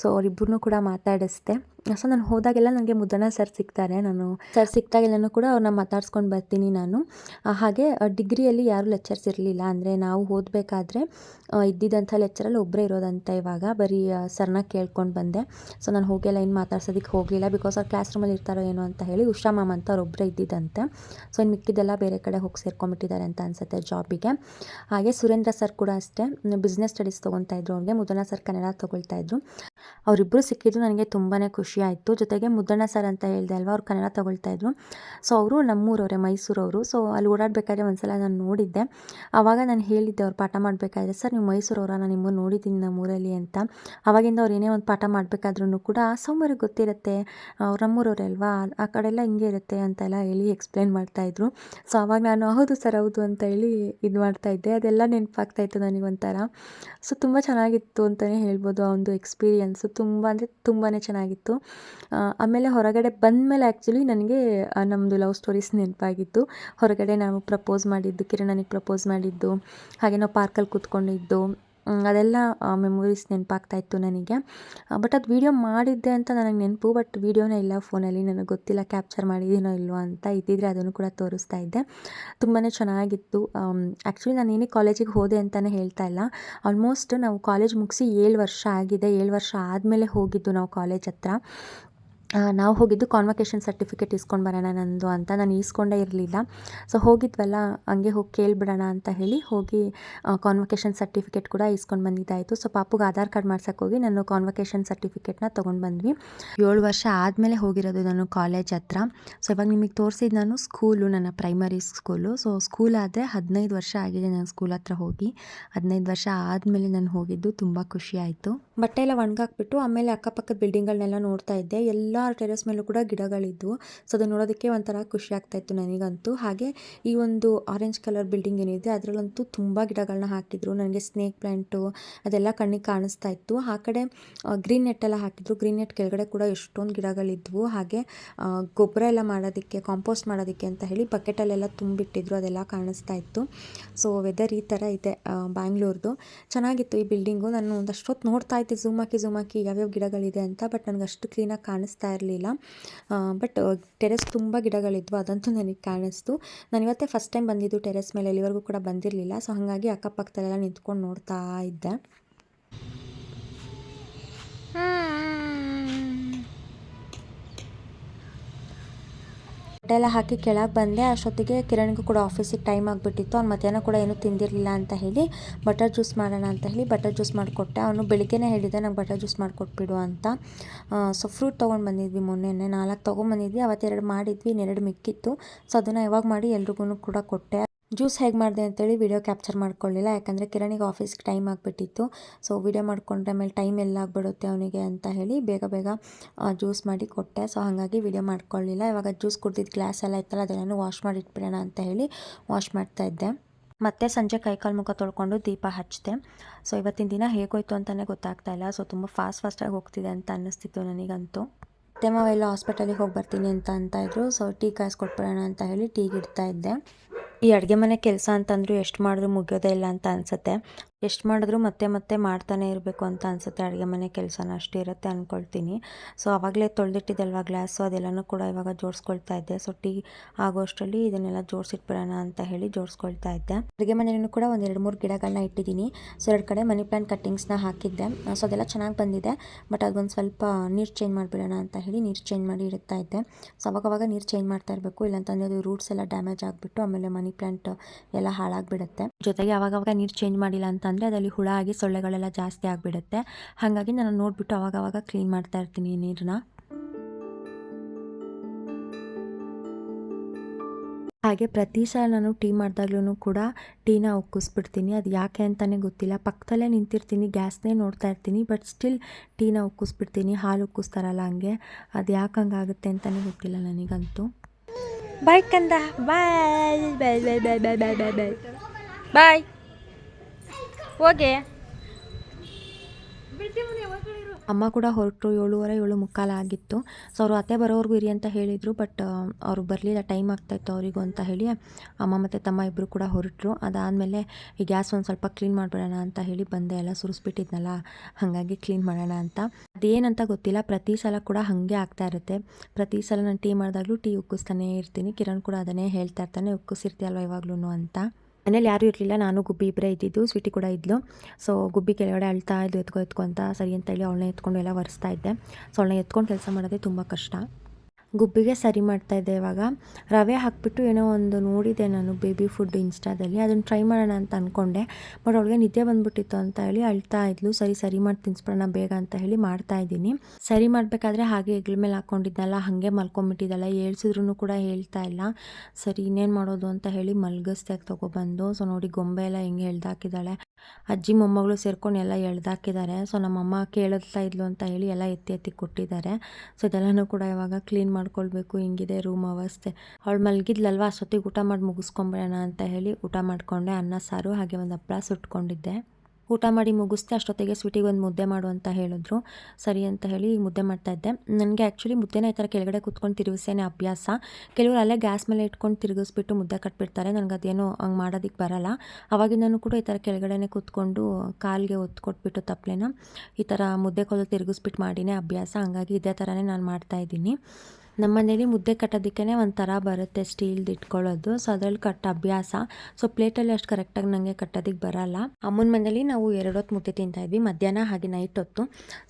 ಸೊ ಅವರಿಬ್ಬರನ್ನೂ ಕೂಡ ಮಾತಾಡಿಸ್ದೆ. ಸೊ, ನಾನು ಹೋದಾಗೆಲ್ಲ ನನಗೆ ಮುದ್ದಣ್ಣ ಸರ್ ಸಿಗ್ತಾರೆ. ನಾನು ಸರ್ ಸಿಕ್ತಾಗೆಲ್ಲನೂ ಕೂಡ ಅವ್ರನ್ನ ಮಾತಾಡ್ಸ್ಕೊಂಡು ಬರ್ತೀನಿ ನಾನು. ಹಾಗೆ ಡಿಗ್ರಿಯಲ್ಲಿ ಯಾರೂ ಲೆಕ್ಚರ್ಸ್ ಇರಲಿಲ್ಲ. ಅಂದರೆ ನಾವು ಓದಬೇಕಾದ್ರೆ ಇದ್ದಿದ್ದಂಥ ಲೆಕ್ಚರಲ್ಲಿ ಒಬ್ಬರೇ ಇರೋದಂತ ಇವಾಗ ಬರೀ ಸರ್ನ ಕೇಳ್ಕೊಂಡು ಬಂದೆ. ಸೊ, ನಾನು ಹೋಗಿ ಎಲ್ಲ ಏನು ಮಾತಾಡ್ಸೋದಕ್ಕೆ ಹೋಗಲಿಲ್ಲ. ಬಿಕಾಸ್ ಅವ್ರು ಕ್ಲಾಸ್ ರೂಮಲ್ಲಿ ಇರ್ತಾರೋ ಏನೋ ಅಂತ ಹೇಳಿ ಉಷಾ ಮ್ಯಾಮ್ ಅಂತ ಅವ್ರೊಬ್ಬರೇ ಇದ್ದಿದ್ದಂತೆ. ಸೊ ಇನ್ನು ಮಿಕ್ಕಿದ್ದೆಲ್ಲ ಬೇರೆ ಕಡೆ ಹೋಗಿ ಸೇರ್ಕೊಂಬಿಟ್ಟಿದ್ದಾರೆ ಅಂತ ಅನಿಸುತ್ತೆ ಜಾಬಿಗೆ. ಹಾಗೆ, ಸುರೇಂದ್ರ ಸರ್ ಕೂಡ ಅಷ್ಟೇ, ಬಿಸ್ನೆಸ್ ಸ್ಟಡೀಸ್ ತೊಗೊತಾ ಇದ್ರು ಅವ್ರಿಗೆ ಮುದ್ದಣ್ಣ ಸರ್ ಕನ್ನಡ ತೊಗೊಳ್ತಾ ಇದ್ರು. ಅವರಿಬ್ಬರು ಸಿಕ್ಕಿದ್ದು ನನಗೆ ತುಂಬಾ ಖುಷಿ ಆಯಿತು. ಜೊತೆಗೆ ಮುದ್ದಣ್ಣ ಸರ್ ಅಂತ ಹೇಳಿದೆ ಅಲ್ವಾ, ಅವ್ರು ಕನ್ನಡ ತೊಗೊಳ್ತಾ ಇದ್ರು. ಸೊ ಅವರು ನಮ್ಮೂರವರೇ, ಮೈಸೂರವರು. ಸೊ ಅಲ್ಲಿ ಓಡಾಡಬೇಕಾದ್ರೆ ಒಂದ್ಸಲ ನಾನು ನೋಡಿದ್ದೆ. ಆವಾಗ ನಾನು ಹೇಳಿದ್ದೆ, ಅವ್ರು ಪಾಠ ಮಾಡಬೇಕಾದ್ರೆ, ಸರ್, ನೀವು ಮೈಸೂರವರ? ನಾನು ನಿಮ್ಮ ನೋಡಿದ್ದೀನಿ ನಮ್ಮೂರಲ್ಲಿ ಅಂತ. ಆವಾಗಿಂದ ಅವ್ರು ಏನೇ ಒಂದು ಪಾಠ ಮಾಡಬೇಕಾದ್ರೂ ಕೂಡ ಸೋಮವಾರಿಗೆ ಗೊತ್ತಿರುತ್ತೆ. ಅವ್ರು ನಮ್ಮೂರವ್ರೆ ಅಲ್ವಾ? ಆ ಕಡೆ ಎಲ್ಲ ಹಿಂಗೆ ಇರುತ್ತೆ ಅಂತೆಲ್ಲ ಹೇಳಿ ಎಕ್ಸ್ಪ್ಲೇನ್ ಮಾಡ್ತಾಯಿದ್ರು ಸೊ ಆವಾಗ ನಾನು, ಹೌದು ಸರ್, ಹೌದು ಅಂತ ಹೇಳಿ ಇದು ಮಾಡ್ತಾಯಿದ್ದೆ ಅದೆಲ್ಲ ನೆನಪಾಗ್ತಾಯಿತ್ತು ನನಗೊಂಥರ. ಸೊ ತುಂಬ ಚೆನ್ನಾಗಿತ್ತು ಅಂತಲೇ ಹೇಳ್ಬೋದು ಆ ಒಂದು ಎಕ್ಸ್ಪೀರಿಯನ್ಸು ತುಂಬ ಅಂದರೆ ತುಂಬಾ ಚೆನ್ನಾಗಿತ್ತು. ಆಮೇಲೆ ಹೊರಗಡೆ ಬಂದಮೇಲೆ ಆ್ಯಕ್ಚುಲಿ ನನಗೆ ನಮ್ಮದು ಲವ್ ಸ್ಟೋರೀಸ್ ನೆನಪಾಗಿತ್ತು ಹೊರಗಡೆ ನಾವು ಪ್ರಪೋಸ್ ಮಾಡಿದ್ದು ಕಿರಣನಿಗೆ ಪ್ರಪೋಸ್ ಮಾಡಿದ್ದು. ಹಾಗೆ ನಾವು ಪಾರ್ಕಲ್ಲಿ ಕೂತ್ಕೊಂಡಿದ್ದು. ಅದೆಲ್ಲ ಮೆಮೊರೀಸ್ ನೆನಪಾಗ್ತಾ ಇತ್ತು ನನಗೆ. ಬಟ್ ಅದು ವೀಡಿಯೋ ಮಾಡಿದ್ದೆ ಅಂತ ನನಗೆ ನೆನಪು ಬಟ್ ವೀಡಿಯೋನೇ ಇಲ್ಲ ಫೋನಲ್ಲಿ ನನಗೆ ಗೊತ್ತಿಲ್ಲ ಕ್ಯಾಪ್ಚರ್ ಮಾಡಿದ್ದೀನೋ ಇಲ್ಲವೋ ಅಂತ ಇದ್ದಿದ್ರೆ ಅದನ್ನು ಕೂಡ ತೋರಿಸ್ತಾ ಇದ್ದೆ. ತುಂಬಾ ಚೆನ್ನಾಗಿತ್ತು. ಆ್ಯಕ್ಚುಲಿ ನಾನು ಏನೇ ಕಾಲೇಜಿಗೆ ಹೋದೆ ಅಂತಲೇ ಹೇಳ್ತಾ ಇಲ್ಲ. ಆಲ್ಮೋಸ್ಟ್ ನಾವು ಕಾಲೇಜ್ ಮುಗಿಸಿ ಏಳು ವರ್ಷ ಆಗಿದೆ. ಏಳು ವರ್ಷ ಆದಮೇಲೆ ಹೋಗಿದ್ದು ನಾವು ಕಾಲೇಜ್ ಹತ್ರ. ನಾವು ಹೋಗಿದ್ದು ಕಾನ್ವಕೇಶನ್ ಸರ್ಟಿಫಿಕೇಟ್ ಇಸ್ಕೊಂಡು ಬರೋಣ ನಂದು ಅಂತ. ನಾನು ಈಸ್ಕೊಂಡೇ ಇರಲಿಲ್ಲ. ಸೊ ಹೋಗಿದ್ವಲ್ಲ, ಹಂಗೆ ಹೋಗಿ ಕೇಳಿಬಿಡೋಣ ಅಂತ ಹೇಳಿ ಹೋಗಿ ಕಾನ್ವಕೇಶನ್ ಸರ್ಟಿಫಿಕೇಟ್ ಕೂಡ ಇಸ್ಕೊಂಡು ಬಂದಿದ್ದಾಯಿತು. ಸೊ ಪಾಪುಗೆ ಆಧಾರ್ ಕಾರ್ಡ್ ಮಾಡ್ಸಕ್ಕೆ ಹೋಗಿ ನಾನು ಕಾನ್ವಕೇಶನ್ ಸರ್ಟಿಫಿಕೇಟ್ನ ತೊಗೊಂಡು ಬಂದ್ವಿ. ಏಳು ವರ್ಷ ಆದಮೇಲೆ ಹೋಗಿರೋದು ನಾನು ಕಾಲೇಜ್ ಹತ್ರ. ಸೊ ಇವಾಗ ನಿಮಗೆ ತೋರಿಸಿದ್ದು ನಾನು ಸ್ಕೂಲು ನನ್ನ ಪ್ರೈಮರಿ ಸ್ಕೂಲು ಸೊ ಸ್ಕೂಲ್ ಆದರೆ ಹದಿನೈದು ವರ್ಷ ಆಗಿದೆ ನಾನು ಸ್ಕೂಲ್ ಹತ್ರ ಹೋಗಿ. ಹದಿನೈದು ವರ್ಷ ಆದಮೇಲೆ ನಾನು ಹೋಗಿದ್ದು, ತುಂಬ ಖುಷಿ ಆಯಿತು. ಬಟ್ಟೆ ಎಲ್ಲ ಒಣಗಾಕ್ಬಿಟ್ಟು ಆಮೇಲೆ ಅಕ್ಕಪಕ್ಕದ ಬಿಲ್ಡಿಂಗ್ಗಳನ್ನೆಲ್ಲ ನೋಡ್ತಾ ಇದ್ದೆ. ಎಲ್ಲ ಟೆರೆಸ್ ಮೇಲೂ ಕೂಡ ಗಿಡಗಳಿದ್ವು. ಸೊ ಅದು ನೋಡೋದಕ್ಕೆ ಒಂಥರ ಖುಷಿ ಆಗ್ತಾ ಇತ್ತು ನನಗಂತೂ. ಹಾಗೆ ಈ ಒಂದು ಆರೆಂಜ್ ಕಲರ್ ಬಿಲ್ಡಿಂಗ್ ಏನಿದೆ ಅದರಲ್ಲಂತೂ ತುಂಬ ಗಿಡಗಳನ್ನ ಹಾಕಿದ್ರು. ನನಗೆ ಸ್ನೇಕ್ ಪ್ಲ್ಯಾಂಟು ಅದೆಲ್ಲ ಕಣ್ಣಿಗೆ ಕಾಣಿಸ್ತಾ ಇತ್ತು. ಆ ಕಡೆ ಗ್ರೀನ್ ನೆಟ್ ಎಲ್ಲ ಹಾಕಿದ್ರು. ಗ್ರೀನ್ ನೆಟ್ ಕೆಳಗಡೆ ಕೂಡ ಎಷ್ಟೊಂದು ಗಿಡಗಳಿದ್ವು. ಹಾಗೆ ಆ, ಗೊಬ್ಬರ ಎಲ್ಲ ಮಾಡೋದಕ್ಕೆ ಕಾಂಪೋಸ್ಟ್ ಮಾಡೋದಕ್ಕೆ ಅಂತ ಹೇಳಿ ಬಕೆಟಲ್ಲೆಲ್ಲ ತುಂಬಿಟ್ಟಿದ್ರು. ಅದೆಲ್ಲ ಕಾಣಿಸ್ತಾ ಇತ್ತು. ಸೊ ವೆದರ್ ಈ ಥರ ಇದೆ ಬ್ಯಾಂಗ್ಳೂರ್ದು ಚೆನ್ನಾಗಿತ್ತು ಈ ಬಿಲ್ಡಿಂಗು ನಾನು ಒಂದಷ್ಟೊತ್ತು ನೋಡ್ತಾ ಇದ್ದೆ. ಝೂಮ್ ಹಾಕಿ ಝೂಮ್ ಹಾಕಿ ಯಾವ್ಯಾವ ಗಿಡಗಳಿದೆ ಅಂತ ಬಟ್ ನನಗೆ ಅಷ್ಟು ಕ್ಲೀನಾಗಿ ಕಾಣಿಸ್ತಾ ಇರಲಿಲ್ಲ. ಬಟ್ ಟೆರೆಸ್ ತುಂಬ ಗಿಡಗಳಿದ್ವು. ಅದಂತೂ ನನಗೆ ಕಾಣಿಸ್ತು. ನಾನು ಇವತ್ತೇ ಫಸ್ಟ್ ಟೈಮ್ ಬಂದಿದ್ದು ಟೆರೆಸ್ ಮೇಲೆ. ಇಲ್ಲಿವರೆಗೂ ಕೂಡ ಬಂದಿರಲಿಲ್ಲ. ಸೊ ಹಾಗಾಗಿ ಅಕ್ಕಪಕ್ಕದಲ್ಲೆಲ್ಲ ನಿಂತ್ಕೊಂಡು ನೋಡ್ತಾ ಇದ್ದೆ. ಬಟ್ಟೆ ಎಲ್ಲ ಹಾಕಿ ಕೆಳಗೆ ಬಂದೆ. ಅಷ್ಟೊತ್ತಿಗೆ ಕಿರಣ್ಗೂ ಕೂಡ ಆಫೀಸಿಗೆ ಟೈಮ್ ಆಗಿಬಿಟ್ಟಿತ್ತು. ಅವ್ನು ಮಧ್ಯಾಹ್ನ ಕೂಡ ಏನೂ ತಿಂದಿರಲಿಲ್ಲ ಅಂತ ಹೇಳಿ ಬಟರ್ ಜ್ಯೂಸ್ ಮಾಡೋಣ ಅಂತ ಹೇಳಿ ಬಟರ್ ಜ್ಯೂಸ್ ಮಾಡಿಕೊಟ್ಟೆ. ಅವನು ಬೆಳಿಗ್ಗೆನೇ ಹೇಳಿದ್ದೆ ನಂಗೆ ಬಟರ್ ಜ್ಯೂಸ್ ಮಾಡಿಕೊಟ್ಬಿಡು ಅಂತ. ಸೊ ಫ್ರೂಟ್ ತೊಗೊಂಡು ಬಂದಿದ್ವಿ ಮೊನ್ನೆನೇ. ನಾಲ್ಕು ತೊಗೊಂಬಂದಿದ್ವಿ ಅವತ್ತೆರಡು ಮಾಡಿದ್ವಿ, ಇನ್ನೆರಡು ಮಿಕ್ಕಿತ್ತು. ಸೊ, ಅದನ್ನು ಯಾವಾಗ ಮಾಡಿ ಎಲ್ರಿಗೂ ಕೂಡ ಕೊಟ್ಟೆ. ಜ್ಯೂಸ್ ಹೇಗೆ ಮಾಡಿದೆ ಅಂತೇಳಿ ವಿಡಿಯೋ ಕ್ಯಾಪ್ಚರ್ ಮಾಡ್ಕೊಳ್ಳಿಲ್ಲ, ಯಾಕಂದರೆ ಕಿರಣಿಗೆ ಆಫೀಸ್ಗೆ ಟೈಮ್ ಆಗಿಬಿಟ್ಟಿತ್ತು. ಸೊ ವಿಡಿಯೋ ಮಾಡ್ಕೊಂಡ್ರೆ ಆಮೇಲೆ ಟೈಮ್ ಎಲ್ಲ ಆಗಿಬಿಡುತ್ತೆ ಅವನಿಗೆ ಅಂತ ಹೇಳಿ ಬೇಗ ಬೇಗ ಜ್ಯೂಸ್ ಮಾಡಿ ಕೊಟ್ಟೆ. ಸೊ ಹಾಗಾಗಿ ವಿಡಿಯೋ ಮಾಡ್ಕೊಳ್ಳಿಲ್ಲ. ಇವಾಗ ಜ್ಯೂಸ್ ಕುಡ್ದಿದ್ದು ಗ್ಲಾಸ್ ಎಲ್ಲ ಇತ್ತಲ್ಲ ಅದನ್ನು ವಾಶ್ ಮಾಡಿ ಇಟ್ಬಿಡೋಣ ಅಂತ ಹೇಳಿ ವಾಶ್ ಮಾಡ್ತಾ ಇದ್ದೆ. ಮತ್ತೆ ಸಂಜೆ ಕೈಕಾಲು ಮುಖ ತೊಳ್ಕೊಂಡು ದೀಪ ಹಚ್ಚಿದೆ ಸೊ ಇವತ್ತಿನ ದಿನ ಹೇಗೋಯ್ತು ಅಂತಲೇ ಗೊತ್ತಾಗ್ತಾ ಇಲ್ಲ. ಸೊ ತುಂಬ ಫಾಸ್ಟ್ ಫಾಸ್ಟಾಗಿ ಹೋಗ್ತಿದೆ ಅಂತ ಅನ್ನಿಸ್ತಿತ್ತು ನನಗಂತೂ. ಮತ್ತೆ ಮಾವೆಲ್ಲ ಹಾಸ್ಪಿಟಲಿಗೆ ಹೋಗಿ ಬರ್ತೀನಿ ಅಂತ ಅಂತ ಇದ್ರು. ಸೊ ಟೀ ಕಾಯಿಸ್ಕೊಟ್ಬಿಡೋಣ ಅಂತ ಹೇಳಿ ಟೀಗೆ ಇಡ್ತಾ ಇದ್ದೆ. ಈ ಅಡುಗೆ ಮನೆ ಕೆಲಸ ಅಂತಂದರೂ ಎಷ್ಟು ಮಾಡಿದ್ರು ಮುಗಿಯೋದೇ ಇಲ್ಲ ಅಂತ ಅನಿಸುತ್ತೆ. ಎಷ್ಟು ಮಾಡಿದ್ರು ಮತ್ತೆ ಮತ್ತೆ ಮಾಡ್ತಾನೆ ಇರಬೇಕು ಅಂತ ಅನಿಸುತ್ತೆ. ಅಡುಗೆ ಮನೆ ಕೆಲಸನ ಅಷ್ಟು ಇರುತ್ತೆ ಅಂದ್ಕೊಳ್ತೀನಿ ಸೊ ಆವಾಗಲೇ ತೊಳೆದಿಟ್ಟಿದ್ದಲ್ವ ಗ್ಲಾಸು ಅದೆಲ್ಲನೂ ಕೂಡ ಇವಾಗ ಜೋಡಿಸ್ಕೊಳ್ತಾ ಇದ್ದೆ. ಸೊ ಟೀ ಆಗೋಷ್ಟರಲ್ಲಿ ಇದನ್ನೆಲ್ಲ ಜೋಡಿಸಿಟ್ಬಿಡೋಣ ಅಂತ ಹೇಳಿ ಜೋಡಿಸ್ಕೊಳ್ತಾ ಇದ್ದೆ. ಅಡುಗೆ ಮನೆಯಲ್ಲೂ ಕೂಡ ಒಂದು ಎರಡು ಮೂರು ಗಿಡಗಳನ್ನ ಇಟ್ಟಿದ್ದೀನಿ. ಸೊ ಎರಡು ಕಡೆ ಮನಿ ಪ್ಲಾಂಟ್ ಕಟ್ಟಿಂಗ್ಸ್ನ ಹಾಕಿದ್ದೆ. ಸೊ ಅದೆಲ್ಲ ಚೆನ್ನಾಗಿ ಬಂದಿದೆ. ಬಟ್ ಅದೊಂದು ಸ್ವಲ್ಪ ನೀರು ಚೇಂಜ್ ಮಾಡಿಬಿಡೋಣ ಅಂತ ಹೇಳಿ ನೀರು ಚೇಂಜ್ ಮಾಡಿ ಇಡ್ತಾ ಇದ್ದೆ. ಸೊ ಅವಾಗವಾಗ ನೀರು ಚೇಂಜ್ ಮಾಡ್ತಾ ಇರಬೇಕು. ಇಲ್ಲಾಂತಂದರೆ ಅದು ರೂಟ್ಸ್ ಎಲ್ಲ ಡ್ಯಾಮೇಜ್ ಆಗಿಬಿಟ್ಟು ಆಮೇಲೆ ಮನಿ ಪ್ಲಾಂಟ್ ಎಲ್ಲ ಹಾಳಾಗಿಬಿಡುತ್ತೆ. ಜೊತೆಗೆ ಅವಾಗವಾಗ ನೀರು ಚೇಂಜ್ ಮಾಡಿಲ್ಲ ಅಂತಂದರೆ ಅದರಲ್ಲಿ ಹುಳ ಆಗಿ ಸೊಳ್ಳೆಗಳೆಲ್ಲ ಜಾಸ್ತಿ ಆಗಿಬಿಡುತ್ತೆ. ಹಾಗಾಗಿ ನಾನು ನೋಡಿಬಿಟ್ಟು ಅವಾಗವಾಗ ಕ್ಲೀನ್ ಮಾಡ್ತಾ ಇರ್ತೀನಿ ನೀರನ್ನ. ಹಾಗೆ ಪ್ರತಿ ಸಲ ನಾನು ಟೀ ಮಾಡಿದಾಗ್ಲೂ ಕೂಡ ಟೀನ ಉಕ್ಕಿಸ್ಬಿಡ್ತೀನಿ. ಅದು ಯಾಕೆ ಅಂತಲೇ ಗೊತ್ತಿಲ್ಲ. ಪಕ್ಕದಲ್ಲೇ ನಿಂತಿರ್ತೀನಿ, ಗ್ಯಾಸ್ನೇ ನೋಡ್ತಾ ಇರ್ತೀನಿ ಬಟ್ ಸ್ಟಿಲ್ ಟೀನ ಉಕ್ಕಿಸ್ಬಿಡ್ತೀನಿ. ಹಾಲು ಉಕ್ಕಿಸ್ತಾರಲ್ಲ ಹಂಗೆ. ಅದು ಯಾಕೆ ಹಂಗಾಗುತ್ತೆ ಅಂತಲೇ ಗೊತ್ತಿಲ್ಲ ನನಗಂತೂ. ಬಾಯ್ ಕಂದ. ಬಾಯ್ ಬಾಯ್ ಬಾಯ್ ಬಾಯ್ ಬಾಯ್ ಬಾಯ್ ಬಾಯ್ ಬಾಯ್ ಬಾಯ್. ಓಕೆ ಅಮ್ಮ ಕೂಡ ಹೊರಟರು ಏಳುವರೆ ಏಳು ಮುಕ್ಕಾಲ ಆಗಿತ್ತು. ಸೊ ಅವರು ಅತ್ತೆ ಬರೋವರೆಗೂ ಇರಿ ಅಂತ ಹೇಳಿದರು ಬಟ್ ಅವರು ಬರಲಿಲ್ಲ ಟೈಮ್ ಆಗ್ತಾಯಿತ್ತು ಅವರಿಗೂ ಅಂತ ಹೇಳಿ ಅಮ್ಮ ಮತ್ತು ತಮ್ಮ ಇಬ್ಬರು ಕೂಡ ಹೊರಟರು. ಅದಾದಮೇಲೆ ಈ ಗ್ಯಾಸ್ ಒಂದು ಸ್ವಲ್ಪ ಕ್ಲೀನ್ ಮಾಡಿಬಿಡೋಣ ಅಂತ ಹೇಳಿ ಬಂದೆ. ಎಲ್ಲ ಸುರಿಸ್ಬಿಟ್ಟಿದ್ನಲ್ಲ, ಹಾಗಾಗಿ ಕ್ಲೀನ್ ಮಾಡೋಣ ಅಂತ. ಅದೇನಂತ ಗೊತ್ತಿಲ್ಲ, ಪ್ರತಿ ಸಲ ಕೂಡ ಹಾಗೆ ಆಗ್ತಾ ಇರುತ್ತೆ. ಪ್ರತಿ ಸಲ ನಾನು ಟೀ ಮಾಡಿದಾಗಲೂ ಟೀ ಉಕ್ಕಿಸ್ತಾನೇ ಇರ್ತೀನಿ. ಕಿರಣ್ ಕೂಡ ಅದನ್ನೇ ಹೇಳ್ತಾ ಇರ್ತಾನೆ, ಉಕ್ಕಿಸಿರ್ತೀಯಲ್ವ ಇವಾಗ್ಲೂ ಅಂತ. ಮನೇಲಿ ಯಾರೂ ಇರಲಿಲ್ಲ, ನಾನು ಗುಬ್ಬಿ ಇಬ್ಬರೇ ಇದ್ದಿದ್ದು, ಸ್ವೀಟಿ ಕೂಡ ಇದ್ಲು. ಸೊ ಗುಬ್ಬಿ ಕೆಳಗಡೆ ಅಳ್ತಾ ಇದ್ದು ಎತ್ಕೊ ಎತ್ಕೊಂತ ಸರಿ ಅಂತ ಹೇಳಿ ಅವಳನ್ನ ಎತ್ಕೊಂಡು ಎಲ್ಲ ಒರೆಸ್ತಾ ಇದ್ದೆ. ಸೊ ಅವಳನ್ನ ಎತ್ಕೊಂಡು ಕೆಲಸ ಮಾಡೋದೇ ತುಂಬ ಕಷ್ಟ. ಗುಬ್ಬಿಗೆ ಸರಿ ಮಾಡ್ತಾ ಇದ್ದೆ ಇವಾಗ. ರವೆ ಹಾಕ್ಬಿಟ್ಟು ಏನೋ ಒಂದು ನೋಡಿದೆ ನಾನು ಬೇಬಿ ಫುಡ್ ಇನ್ಸ್ಟಾದಲ್ಲಿ. ಅದನ್ನು ಟ್ರೈ ಮಾಡೋಣ ಅಂತ ಅಂದ್ಕೊಂಡೆ ಬಟ್ ಅವಳಿಗೆ ನಿದ್ದೆ ಬಂದ್ಬಿಟ್ಟಿತ್ತು ಅಂತ ಹೇಳಿ ಅಳ್ತಾ ಇದ್ಲು. ಸರಿ ಸರಿ ಮಾಡಿ ತಿನ್ಸ್ಬಿಡೋಣ, ಬೇಗ ಅಂತ ಹೇಳಿ ಮಾಡ್ತಾ ಇದ್ದೀನಿ. ಸರಿ ಮಾಡಬೇಕಾದ್ರೆ ಹಾಗೆ ಹೆಗ್ಲ ಮೇಲೆ ಹಾಕ್ಕೊಂಡಿದ್ದಲ್ಲ ಹಾಗೆ ಮಲ್ಕೊಂಬಿಟ್ಟಿದ್ದಲ್ಲ ಹೇಳ್ಸಿದ್ರು ಕೂಡ ಹೇಳ್ತಾ ಇಲ್ಲ. ಸರಿ, ಇನ್ನೇನು ಮಾಡೋದು ಅಂತ ಹೇಳಿ ಮಲ್ಗಿಸ್ದಾಗ ತೊಗೊಬಂದು. ಸೊ ನೋಡಿ, ಗೊಂಬೆ ಎಲ್ಲ ಹೆಂಗೆ ಎಳ್ದಾಕಿದ್ದಾಳೆ. ಅಜ್ಜಿ ಮೊಮ್ಮಗಳು ಸೇರ್ಕೊಂಡು ಎಲ್ಲ ಎಳ್ದಾಕಿದ್ದಾರೆ. ಸೊ ನಮ್ಮಮ್ಮ ಕೇಳುತ್ತಾ ಇದ್ಲು ಅಂತ ಹೇಳಿ ಎಲ್ಲ ಎತ್ತಿ ಎತ್ತಿ ಕೊಟ್ಟಿದ್ದಾರೆ. ಸೊ ಇದೆಲ್ಲನೂ ಕೂಡ ಇವಾಗ ಕ್ಲೀನ್ ಮಾಡ್ಕೊಳ್ಬೇಕು. ಹಿಂಗಿದೆ ರೂಮ್ ಅವಸ್ಥೆ. ಅವಳು ಮಲಗಿದ್ಲಲ್ವ? ಅಷ್ಟೊತ್ತಿಗೆ ಊಟ ಮಾಡಿ ಮುಗಿಸ್ಕೊಂಬಿಡೋಣ ಅಂತ ಹೇಳಿ ಊಟ ಮಾಡಿಕೊಂಡೆ. ಅನ್ನ, ಸಾರು ಹಾಗೆ ಒಂದು ಹಪ್ಪಳ ಸುಟ್ಕೊಂಡಿದ್ದೆ. ಊಟ ಮಾಡಿ ಮುಗಿಸ್ದೆ ಅಷ್ಟೊತ್ತಿಗೆ ಸ್ವೀಟಿಗೆ ಒಂದು ಮುದ್ದೆ ಮಾಡು ಅಂತ ಹೇಳಿದ್ರು. ಸರಿ ಅಂತ ಹೇಳಿ ಮುದ್ದೆ ಮುದ್ದೆ ಮಾಡ್ತಾಯಿದ್ದೆ ನನಗೆ ಆ್ಯಕ್ಚುಲಿ ಮುದ್ದೆನ ಈ ಥರ ಕೆಳಗಡೆ ಕುತ್ಕೊಂಡು ತಿರುಗಿಸೇನೆ ಅಭ್ಯಾಸ. ಕೆಲವರು ಅಲ್ಲೇ ಗ್ಯಾಸ್ ಮೇಲೆ ಇಟ್ಕೊಂಡು ತಿರುಗಿಸ್ಬಿಟ್ಟು ಮುದ್ದೆ ಕಟ್ಬಿಡ್ತಾರೆ. ನನಗೆ ಅದೇನೋ ಹಂಗೆ ಮಾಡೋದಕ್ಕೆ ಬರಲ್ಲ. ಅವಾಗಿಂದನೂ ಕೂಡ ಈ ಥರ ಕೆಳಗಡೆನೆ ಕೂತ್ಕೊಂಡು ಕಾಲಿಗೆ ಒತ್ತು ಕೊಟ್ಬಿಟ್ಟು ತಪ್ಪಲೆನ ಈ ಥರ ಮುದ್ದೆ ಕೊಲು ತಿರುಗಿಸ್ಬಿಟ್ಟು ಮಾಡಿನೇ ಅಭ್ಯಾಸ. ಹಂಗಾಗಿ ಇದೇ ಥರನೇ ನಾನು ಮಾಡ್ತಾಯಿದ್ದೀನಿ ನಮ್ಮ ಮನೇಲಿ ಮುದ್ದೆ ಕಟ್ಟೋದಕ್ಕೆ ಒಂಥರ ಬರುತ್ತೆ ಸ್ಟೀಲ್ದು ಇಟ್ಕೊಳ್ಳೋದು. ಸೊ ಅದ್ರಲ್ಲಿ ಕಟ್ಟ ಅಭ್ಯಾಸ. ಸೊ ಪ್ಲೇಟಲ್ಲಿ ಅಷ್ಟು ಕರೆಕ್ಟಾಗಿ ನನಗೆ ಕಟ್ಟೋದಕ್ಕೆ ಬರಲ್ಲ. ಅಮ್ಮನ ಮನೇಲಿ ನಾವು ಎರಡು ಹೊತ್ತು ಮುದ್ದೆ ತಿಂತಾ ಇದ್ವಿ. ಮಧ್ಯಾಹ್ನ ಹಾಗೆ ನೈಟ್ ಹೊತ್ತು.